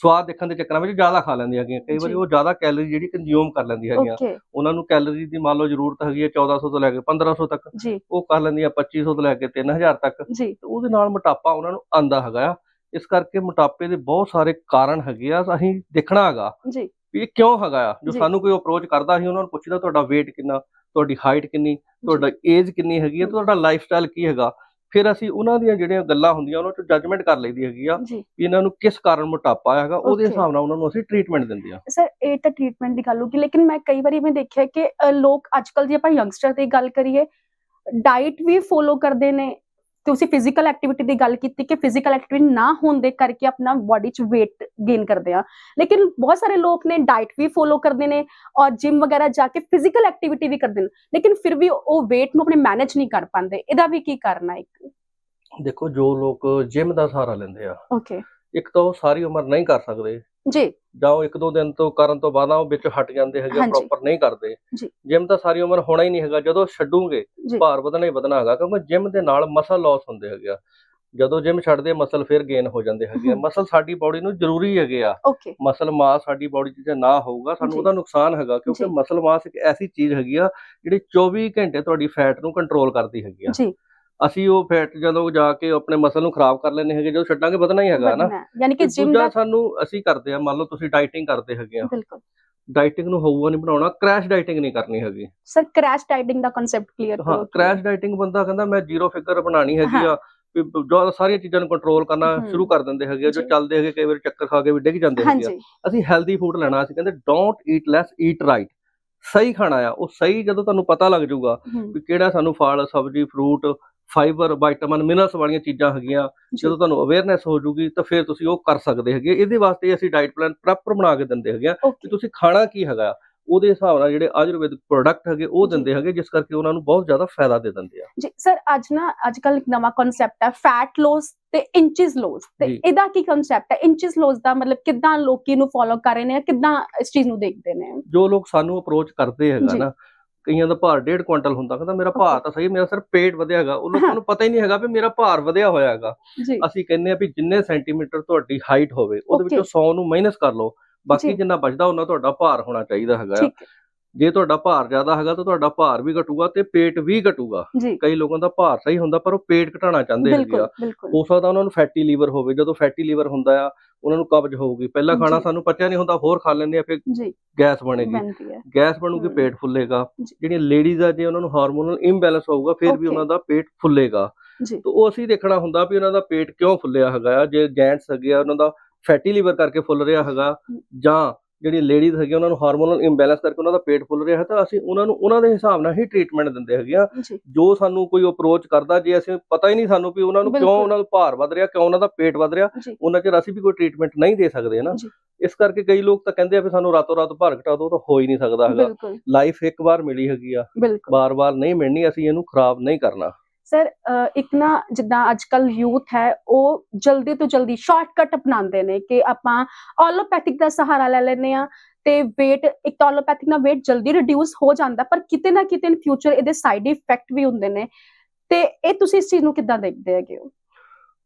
ਸਵਾਦ ਦੇਖਣ ਦੇ ਚੱਕਰਾਂ ਵਿੱਚ ਜ਼ਿਆਦਾ ਖਾ ਲੈਂਦੀਆਂ ਹੈਗੀਆਂ। ਕਈ ਵਾਰੀ। ਉਹ ਜ਼ਿਆਦਾ ਕੈਲਰੀ ਜਿਹੜੀ ਕੰਜ਼ਿਊਮ ਕਰ ਲੈਂਦੀਆਂ ਹੈਗੀਆਂ। ਉਹਨਾਂ ਨੂੰ ਕੈਲਰੀ ਦੀ ਮੰਨ ਲਓ ਜ਼ਰੂਰਤ ਹੈਗੀ ਹੈ 1400 ਤੋਂ ਲੈ ਕੇ 1500 ਤੱਕ। ਉਹ ਕਰ ਲੈਂਦੀਆਂ 2500 ਤੋਂ ਲੈ ਕੇ 3000 ਤੱਕ। ਤੇ ਉਹਦੇ ਨਾਲ ਮੋਟਾਪਾ ਉਹਨਾਂ ਨੂੰ ਆਂਦਾ ਹੈਗਾ। ਇਸ ਕਰਕੇ ਮੋਟਾਪੇ ਦੇ ਬਹੁਤ ਸਾਰੇ ਕਾਰਨ ਹੈਗੇ ਆ ਅਸੀਂ ਦੇਖਣਾ ਹੈਗਾ ਜੀ ਇਹ ਕਿਉਂ ਹੈਗਾ ਆ ਜੋ। ਸਾਨੂੰ ਕੋਈ ਅਪਰੋਚ ਕਰਦਾ ਸੀ ਉਹਨਾਂ ਨੂੰ ਪੁੱਛਦਾ ਤੁਹਾਡਾ weight ਕਿੰਨਾ ਤੁਹਾਡੀ ਹਾਈਟ ਕਿੰਨੀ ਤੁਹਾਡਾ ਏਜ ਕਿੰਨੀ ਹੈਗੀ ਹੈ। ਤੁਹਾਡਾ ਲਾਈਫ ਸਟਾਈਲ ਕੀ ਹੈਗਾ ਫਿਰ ਅਸੀਂ ਉਹਨਾਂ ਦੀਆਂ ਜਿਹੜੀਆਂ ਗੱਲਾਂ ਹੁੰਦੀਆਂ ਉਹਨਾਂ ਤੋਂ ਜੱਜਮੈਂਟ ਕਰ ਲਈਦੀ ਹੈਗੀ ਆ ਵੀ ਇਹਨਾਂ ਨੂੰ ਕਿਸ ਕਾਰਨ ਮੋਟਾਪਾ ਹੈਗਾ ਉਹਦੇ. ਹਿਸਾਬ ਨਾਲ ਉਹਨਾਂ ਨੂੰ ਅਸੀਂ ਟ੍ਰੀਟਮੈਂਟ ਦਿੰਦੇ ਆ ਸਰ ਇਹ ਤਾਂ ਟ੍ਰੀਟਮੈਂਟ ਦੀ ਗੱਲ ਹੋ ਗਈ ਲੇਕਿਨ ਮੈਂ ਕਈ ਵਾਰੀ ਮੈਂ ਦੇਖਿਆ ਕਿ ਲੋਕ ਅੱਜਕੱਲ ਜੇ ਆਪਾਂ ਯੰਗਸਟਰ ਦੀ ਗੱਲ ਕਰੀਏ ਡਾਈਟ ਵੀ ਫੋਲੋ ਕਰਦੇ ਨੇ ਤੁਸੀਂ ਫਿਜ਼ੀਕਲ ਐਕਟੀਵਿਟੀ ਦੀ ਗੱਲ ਕੀਤੀ ਕਿ ਫਿਜ਼ੀਕਲ ਐਕਟੀਵਿਟੀ ਨਾ ਹੋਣ ਦੇ ਕਰਕੇ ਆਪਣਾ ਬਾਡੀ 'ਚ weight ਗੇਨ ਕਰਦੇ ਆ। ਲੇਕਿਨ ਬਹੁਤ ਸਾਰੇ ਲੋਕ ਨੇ ਡਾਈਟ ਵੀ ਫੋਲੋ ਕਰਦੇ ਨੇ ਔਰ ਜਿਮ ਵਗੈਰਾ ਜਾ ਕੇ ਫਿਜ਼ੀਕਲ ਐਕਟੀਵਿਟੀ ਵੀ ਕਰਦੇ ਨੇ ਲੇਕਿਨ ਫਿਰ ਵੀ ਉਹ weight ਨੂੰ ਆਪਣੇ ਮੈਨੇਜ ਨਹੀਂ ਕਰ ਪਾਉਂਦੇ। ਇਹਦਾ ਵੀ ਕੀ ਕਾਰਨ ਹੈ ਇੱਕ? ਦੇਖੋ ਜੋ ਲੋਕ ਜਿਮ ਦਾ ਸਹਾਰਾ ਲੈਂਦੇ ਆ ਓਕੇ ਇੱਕ ਤਾਂ ਉਹ ਸਾਰੀ ਉਮਰ ਨਹੀਂ ਕਰ ਸਕਦੇ। ਜੀ ਜਾਂ ਉਹ ਇੱਕ ਦੋ ਦਿਨ ਤੋਂ ਕਰਨ ਤੋਂ ਬਾਅਦ ਉਹ ਵਿੱਚ ਹਟ ਜਾਂਦੇ ਹੈਗੇ। ਪ੍ਰੋਪਰ ਨਹੀਂ ਕਰਦੇ। ਜਿਮ ਤਾਂ ਸਾਰੀ ਉਮਰ ਹੋਣਾ ਹੀ ਨਹੀਂ ਹੈਗਾ ਜਦੋਂ ਛੱਡੂਗੇ ਭਾਰ ਵਧਣਾ ਹੀ ਵਧਣਾ ਹੈਗਾ ਕਿਉਂਕਿ ਜਿਮ ਦੇ ਨਾਲ ਮਸਲ ਲਾਸ ਹੁੰਦੇ ਹੈਗੇ ਆ ਜਦੋਂ ਜਿਮ ਛੱਡਦੇ ਮਸਲ ਫਿਰ ਗੇਨ ਹੋ ਜਾਂਦੇ ਹੈਗੇ ਆ। ਮਸਲ ਸਾਡੀ ਬਾਡੀ ਨੂੰ ਜ਼ਰੂਰੀ ਹੈਗੇ ਆ ਮਸਲ ਮਾਸ ਸਾਡੀ ਬਾਡੀ 'ਚ ਜੇ ਨਾ ਹੋਊਗਾ ਸਾਨੂੰ। ਉਹਦਾ ਨੁਕਸਾਨ ਹੈਗਾ ਕਿਉਂਕਿ। ਮਸਲ ਮਾਸ ਇੱਕ ਐਸੀ ਚੀਜ਼ ਹੈਗੀ ਆ ਜਿਹੜੀ 24 ਘੰਟੇ ਤੁਹਾਡੀ ਫੈਟ ਨੂੰ ਕੰਟਰੋਲ ਕਰਦੀ ਹੈਗੀ ਆ ਜੀ ਅਸੀਂ ਉਹ ਫੈਟ ਜਦੋਂ ਜਾ ਕੇ ਆਪਣੇ ਮਸਲ ਨੂੰ ਖਰਾਬ ਕਰ ਲੈਂਦੇ ਹੈਗੇ ਜਦੋਂ ਛੱਡਾਂਗੇ ਵਧਣਾ ਹੀ ਹੈਗਾ ਨਾ ਹੈ। ਯਾਨੀ ਕਿ ਜਿਮ ਦਾ ਸਾਨੂੰ ਅਸੀਂ ਕਰਦੇ ਆ ਮੰਨ ਲਓ ਤੁਸੀਂ ਡਾਈਟਿੰਗ ਕਰਦੇ ਹੈਗੇ ਆ। ਬਿਲਕੁਲ। ਡਾਈਟਿੰਗ ਨੂੰ ਹੋਊਗਾ ਨਹੀਂ ਬਣਾਉਣਾ ਕ੍ਰੈਸ਼ ਡਾਈਟਿੰਗ ਨਹੀਂ ਕਰਨੀ ਹੈਗੀ। ਸਰ ਕ੍ਰੈਸ਼ ਡਾਈਟਿੰਗ ਦਾ ਕਨਸੈਪਟ ਕਲੀਅਰ ਹਾਂ ਕਰੋ ਕ੍ਰੈਸ਼ ਡਾਈਟਿੰਗ ਬੰਦਾ ਕਹਿੰਦਾ ਮੈਂ ਜ਼ੀਰੋ ਫਿਗਰ ਬਣਾਣੀ ਹੈਗੀ ਆ ਵੀ ਜੋ ਸਾਰੀਆਂ ਚੀਜ਼ਾਂ ਨੂੰ ਕੰਟਰੋਲ ਕਰਨਾ। ਸ਼ੁਰੂ ਕਰ ਦਿੰਦੇ ਹੈਗੇ ਜੋ। ਚੱਲਦੇ ਹੈਗੇ ਕਈ ਵਾਰੀ ਚੱਕਰ ਖਾ ਕੇ ਵੀ ਡਿੱਗ ਜਾਂਦੇ ਹੈਗੇ ਅਸੀਂ ਹੈਲਦੀ ਫੂਡ ਲੈਣਾ ਅਸੀਂ ਕਹਿੰਦੇ don't eat less eat right ਸਹੀ ਖਾਣਾ ਆ ਉਹ ਸਹੀ ਜਦੋਂ ਤੁਹਾਨੂੰ ਪਤਾ ਲੱਗ ਜਾਊਗਾ ਵੀ ਕਿਹੜਾ ਸਾਨੂੰ ਫਲ ਸਬਜ਼ੀ ਫਰੂਟ ਫਾਈਬਰ ਵਿਟਾਮਿਨ ਮਿਨਰਲਸ ਵਾਲੀਆਂ ਚੀਜ਼ਾਂ ਹੈਗੀਆਂ। ਜਦੋਂ ਤੁਹਾਨੂੰ ਅਵੇਅਰਨੈਸ ਹੋ ਜੂਗੀ ਤਾਂ ਫਿਰ ਤੁਸੀਂ ਉਹ ਕਰ ਸਕਦੇ ਹੈਗੇ। ਇਹਦੇ ਵਾਸਤੇ ਅਸੀਂ ਡਾਈਟ ਪਲਾਨ ਪ੍ਰੋਪਰ ਬਣਾ ਕੇ ਦਿੰਦੇ ਹੈਗੇ ਆ ਕਿ ਤੁਸੀਂ ਖਾਣਾ ਕੀ ਹੈਗਾ। ਉਹਦੇ ਹਿਸਾਬ ਨਾਲ ਜਿਹੜੇ ਆਯੁਰਵੈਦਿਕ ਪ੍ਰੋਡਕਟ ਹੈਗੇ ਉਹ। ਦਿੰਦੇ ਹੈਗੇ ਜਿਸ ਕਰਕੇ ਉਹਨਾਂ ਨੂੰ ਬਹੁਤ ਜ਼ਿਆਦਾ ਫਾਇਦਾ ਦੇ ਦਿੰਦੇ ਆ। ਜੀ ਸਰ ਅੱਜ ਨਾ ਅੱਜ ਕੱਲ ਇੱਕ ਨਵਾਂ ਕਨਸੈਪਟ ਹੈ ਫੈਟ ਲੋਸ ਤੇ ਇੰਚਸ ਲੋਸ ਤੇ। ਇਹਦਾ ਕੀ ਕਨਸੈਪਟ ਹੈ? ਇੰਚਸ ਲੋਸ ਦਾ ਮਤਲਬ ਕਿੱਦਾਂ ਲੋਕੀ ਨੂੰ ਫੋਲੋ ਕਰ ਰਹੇ ਨੇ ਕਿੱਦਾਂ ਇਸ ਚੀਜ਼ ਨੂੰ ਦੇਖਦੇ ਨੇ? ਜੋ ਲੋਕ ਸਾਨੂੰ ਅਪਰੋਚ ਕਰਦੇ ਹੈਗਾ। ਨਾ ਕਈਆਂ ਦਾ ਭਾਰ 1.5 ਕੁਇੰਟਲ ਹੁੰਦਾ ਕਹਿੰਦਾ ਮੇਰਾ ਭਾਰ ਤਾਂ ਸਹੀ ਮੇਰਾ ਸਿਰਫ ਪੇਟ ਵਧਿਆ ਹੈਗਾ। ਉਹ ਲੋਕਾਂ ਨੂੰ ਪਤਾ ਹੀ ਨਹੀਂ ਹੈਗਾ ਵੀ ਮੇਰਾ ਭਾਰ ਵਧਿਆ ਹੋਇਆ ਹੈਗਾ। ਜੀ। ਅਸੀਂ ਕਹਿੰਦੇ ਆ ਵੀ ਜਿੰਨੇ ਸੈਂਟੀਮੀਟਰ ਤੁਹਾਡੀ ਹਾਈਟ ਹੋਵੇ ਉਹਦੇ. ਵਿੱਚੋਂ 100 ਨੂੰ ਮਾਈਨਸ ਕਰ ਲਓ। ਬਾਕੀ। ਜਿੰਨਾ ਬਚਦਾ ਉਹਨਾਂ ਤੁਹਾਡਾ ਭਾਰ ਹੋਣਾ ਚਾਹੀਦਾ ਹੈਗਾ। ਜੇ ਤੁਹਾਡਾ ਭਾਰ ਜ਼ਿਆਦਾ ਹੈਗਾ ਤਾਂ ਤੁਹਾਡਾ ਭਾਰ ਵੀ ਘਟੂਗਾ ਤੇ ਪੇਟ ਵੀ ਘਟੂਗਾ। ਕਈ ਲੋਕਾਂ ਦਾ ਭਾਰ ਸਹੀ ਹੁੰਦਾ ਪਰ ਉਹ ਪੇਟ ਘਟਾਉਣਾ ਚਾਹੁੰਦੇ ਹੈਗੇ ਆ। ਹੋ ਸਕਦਾ ਉਹਨਾਂ ਨੂੰ ਫੈਟੀ ਲੀਵਰ ਹੋਵੇ। ਜਦੋਂ ਫੈਟੀ ਲੀਵਰ ਹੁੰਦਾ ਆ ਉਹਨਾਂ ਨੂੰ ਕਬਜ਼ ਹੋਊਗੀ ਪਹਿਲਾਂ ਖਾਣਾ। ਸਾਨੂੰ ਪਚਿਆ ਨਹੀਂ ਹੁੰਦਾ ਹੋਰ ਖਾ ਲੈਂਦੇ ਆ ਫਿਰ ਗੈਸ ਬਣੇਗੀ ਗੈਸ ਬਣੂਗੀ। ਪੇਟ ਫੁੱਲੇਗਾ। ਜਿਹੜੀਆਂ ਲੇਡੀਜ਼ ਆ ਜੇ ਉਹਨਾਂ ਨੂੰ ਹਾਰਮੋਨਲ ਇੰਬੈਲੈਂਸ ਹੋਊਗਾ ਫਿਰ ਵੀ. ਉਹਨਾਂ ਦਾ ਪੇਟ ਫੁੱਲੇਗਾ ਤਾਂ ਉਹ ਅਸੀਂ ਦੇਖਣਾ ਹੁੰਦਾ ਵੀ ਉਹਨਾਂ ਦਾ ਪੇਟ ਕਿਉਂ ਫੁੱਲਿਆ ਹੈਗਾ ਜੇ ਜੈਂਟਸ ਹੈਗੇ ਆ ਉਹਨਾਂ ਦਾ ਫੈਟੀ ਲੀਵਰ ਕਰਕੇ ਫੁੱਲ ਰਿਹਾ ਹੈਗਾ ਜਾਂ ਜਿਹੜੀ ਲੇਡੀਜ਼ ਹੈਗੀ ਉਹਨਾਂ ਨੂੰ ਹਾਰਮੋਨਲ ਇੰਬੈਲੈਂਸ ਕਰਕੇ ਉਹਨਾਂ ਦਾ ਪੇਟ ਫੁੱਲ ਰਿਹਾ ਹੈ ਤਾਂ ਅਸੀਂ ਉਹਨਾਂ ਨੂੰ ਉਹਨਾਂ ਦੇ ਹਿਸਾਬ ਨਾਲ ਹੀ ਟ੍ਰੀਟਮੈਂਟ ਦਿੰਦੇ ਹੈਗੇ ਆ। ਜੀ। ਸਾਨੂੰ ਕੋਈ ਅਪਰੋਚ ਕਰਦਾ ਜੇ ਅਸੀਂ ਪਤਾ ਹੀ ਨਹੀਂ ਸਾਨੂੰ ਵੀ ਉਹਨਾਂ ਨੂੰ ਕਿਉਂ। ਉਹਨਾਂ ਦਾ ਭਾਰ ਵਧ ਰਿਹਾ ਕਿਉਂ ਉਹਨਾਂ ਦਾ ਪੇਟ ਵਧ ਰਿਹਾ ਉਹਨਾਂ ਚਿਰ ਅਸੀਂ ਵੀ ਕੋਈ ਟ੍ਰੀਟਮੈਂਟ ਨਹੀਂ ਦੇ ਸਕਦੇ ਨਾ? ਜੀ। ਇਸ ਕਰਕੇ ਕਈ ਲੋਕ ਤਾਂ ਕਹਿੰਦੇ ਆ ਵੀ ਸਾਨੂੰ ਰਾਤੋਂ ਰਾਤ ਭਾਰ ਘਟਾ ਦਿਓ ਤਾਂ ਹੋ ਹੀ ਨਹੀਂ ਸਕਦਾ ਹੈਗਾ। ਲਾਈਫ ਇੱਕ ਵਾਰ ਮਿਲੀ ਹੈਗੀ ਆ। ਬਾਰ-ਬਾਰ ਨਹੀਂ ਮਿਲਣੀ ਅਸੀਂ ਇਹਨੂੰ ਖਰਾਬ ਨਹੀਂ ਕਰਨਾ। ਸਰ ਇੱਕ ਨਾ ਜਿੱਦਾਂ ਅੱਜ ਕੱਲ ਯੂਥ ਹੈ ਉਹ ਜਲਦੀ ਤੋਂ ਜਲਦੀ ਸ਼ਾਰਟਕਟ ਅਪਣਾਉਂਦੇ ਨੇ ਕਿ ਆਪਾਂ ਆਲੋਪੈਥਿਕ ਦਾ ਸਹਾਰਾ ਲੈ ਲੈਂਦੇ ਆ ਤੇ weight ਇੱਕ ਤਾਂ ਆਲੋਪੈਥਿਕ ਨਾਲ weight ਜਲਦੀ ਰਿਡਿਊਸ ਹੋ ਜਾਂਦਾ ਪਰ ਕਿਤੇ ਨਾ ਕਿਤੇ ਇਨ ਫਿਊਚਰ ਇਹਦੇ ਸਾਈਡ ਇਫੈਕਟ ਵੀ ਹੁੰਦੇ ਨੇ। ਤੇ ਇਹ ਤੁਸੀਂ ਇਸ ਚੀਜ਼ ਨੂੰ ਕਿੱਦਾਂ ਦੇਖਦੇ ਹੈਗੇ ਹੋ?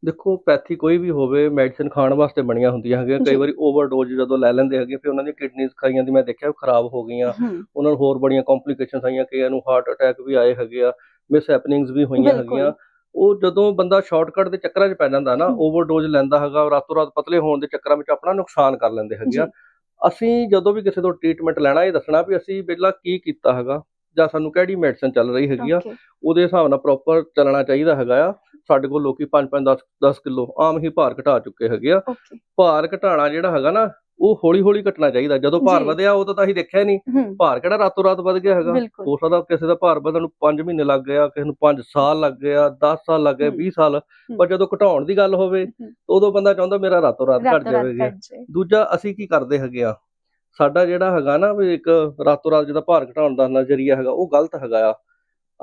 ਦੇਖੋ ਪੈਥੀ ਕੋਈ ਵੀ ਹੋਵੇ ਮੈਡੀਸਿਨ ਖਾਣ ਵਾਸਤੇ ਬਣੀਆਂ ਹੁੰਦੀਆਂ ਹੈਗੀਆਂ ਕਈ। ਵਾਰੀ ਓਵਰਡੋਜ਼ ਜਦੋਂ ਲੈ ਲੈਂਦੇ ਹੈਗੇ ਫਿਰ ਉਹਨਾਂ ਦੀਆਂ ਕਿਡਨੀਜ਼ ਖਾਈਆਂ ਦੀ ਮੈਂ ਦੇਖਿਆ ਖਰਾਬ ਹੋ ਗਈਆਂ। ਉਹਨਾਂ ਨੂੰ ਹੋਰ ਬੜੀਆਂ ਕੰਪਲਿਕੇਸ਼ਨਸ ਆਈਆਂ ਕਈਆਂ ਨੂੰ ਹਾਰਟ ਅਟੈਕ ਵੀ ਆਏ ਹੈਗੇ ਆ। ਮਿਸ ਹੈਪਨਿੰਗਸ ਵੀ ਹੋਈਆਂ। ਹੈਗੀਆਂ ਉਹ ਜਦੋਂ ਬੰਦਾ ਸ਼ਾਰਟਕਟ ਦੇ ਚੱਕਰਾਂ 'ਚ ਪੈ ਜਾਂਦਾ ਨਾ। ਓਵਰਡੋਜ਼ ਲੈਂਦਾ ਹੈਗਾ ਰਾਤੋਂ ਰਾਤ ਪਤਲੇ ਹੋਣ ਦੇ ਚੱਕਰਾਂ ਵਿੱਚ ਆਪਣਾ ਨੁਕਸਾਨ ਕਰ ਲੈਂਦੇ ਹੈਗੇ ਆ। ਅਸੀਂ ਜਦੋਂ ਵੀ ਕਿਸੇ ਤੋਂ ਟ੍ਰੀਟਮੈਂਟ ਲੈਣਾ ਇਹ ਦੱਸਣਾ ਵੀ ਅਸੀਂ ਪਹਿਲਾਂ ਕੀ ਕੀਤਾ ਹੈਗਾ ਜਾਂ ਸਾਨੂੰ ਕਿਹੜੀ ਮੈਡੀਸਨ ਚੱਲ ਰਹੀ ਹੈਗੀ ਆ ਉਹਦੇ ਹਿਸਾਬ ਨਾਲ ਪ੍ਰੋਪਰ ਚੱਲਣਾ ਚਾਹੀਦਾ ਹੈਗਾ ਆ ਸਾਡੇ ਕੋਲ ਲੋਕੀ 5-5 10 10 ਕਿਲੋ ਆਮ ਹੀ ਭਾਰ ਘਟਾ ਚੁੱਕੇ ਹੈਗੇ ਆ ਭਾਰ ਘਟਾਣਾ ਜਿਹੜਾ ਹੈਗਾ ਨਾ ਉਹ ਹੌਲੀ ਹੌਲੀ ਘਟਣਾ ਚਾਹੀਦਾ। ਜਦੋਂ ਭਾਰ ਜੀ। ਵਧਿਆ ਉਦੋਂ ਤਾਂ ਅਸੀਂ ਦੇਖਿਆ ਹੀ ਨਹੀਂ। ਭਾਰ ਕਿਹੜਾ ਰਾਤੋਂ ਰਾਤ ਵਧ ਗਿਆ ਹੈਗਾ? ਬਿਲਕੁਲ। ਹੋ ਸਕਦਾ ਕਿਸੇ ਦਾ ਭਾਰ ਵਧਣ ਨੂੰ 5 ਮਹੀਨੇ ਲੱਗ ਗਿਆ ਕਿਸੇ ਨੂੰ 5 ਸਾਲ ਲੱਗ ਗਿਆ 10 ਸਾਲ ਲੱਗ ਗਏ ਹਮ। 20 ਸਾਲ। ਪਰ ਜਦੋਂ ਘਟਾਉਣ ਦੀ ਗੱਲ ਹੋਵੇ। ਉਦੋਂ ਬੰਦਾ ਚਾਹੁੰਦਾ ਮੇਰਾ ਰਾਤੋਂ ਰਾਤ ਘਟ ਰਾਤੋਂ ਰਾਤ ਜਾਵੇਗੀ ਦੂਜਾ ਅਸੀਂ ਕੀ ਕਰਦੇ ਹੈਗੇ ਆ? ਸਾਡਾ ਜਿਹੜਾ ਹੈਗਾ ਨਾ ਵੀ ਇੱਕ ਰਾਤੋਂ ਰਾਤ ਜਿਹਦਾ ਭਾਰ ਘਟਾਉਣ ਦਾ ਨਜ਼ਰੀਆ ਹੈਗਾ ਉਹ ਗਲਤ ਹੈਗਾ ਆ।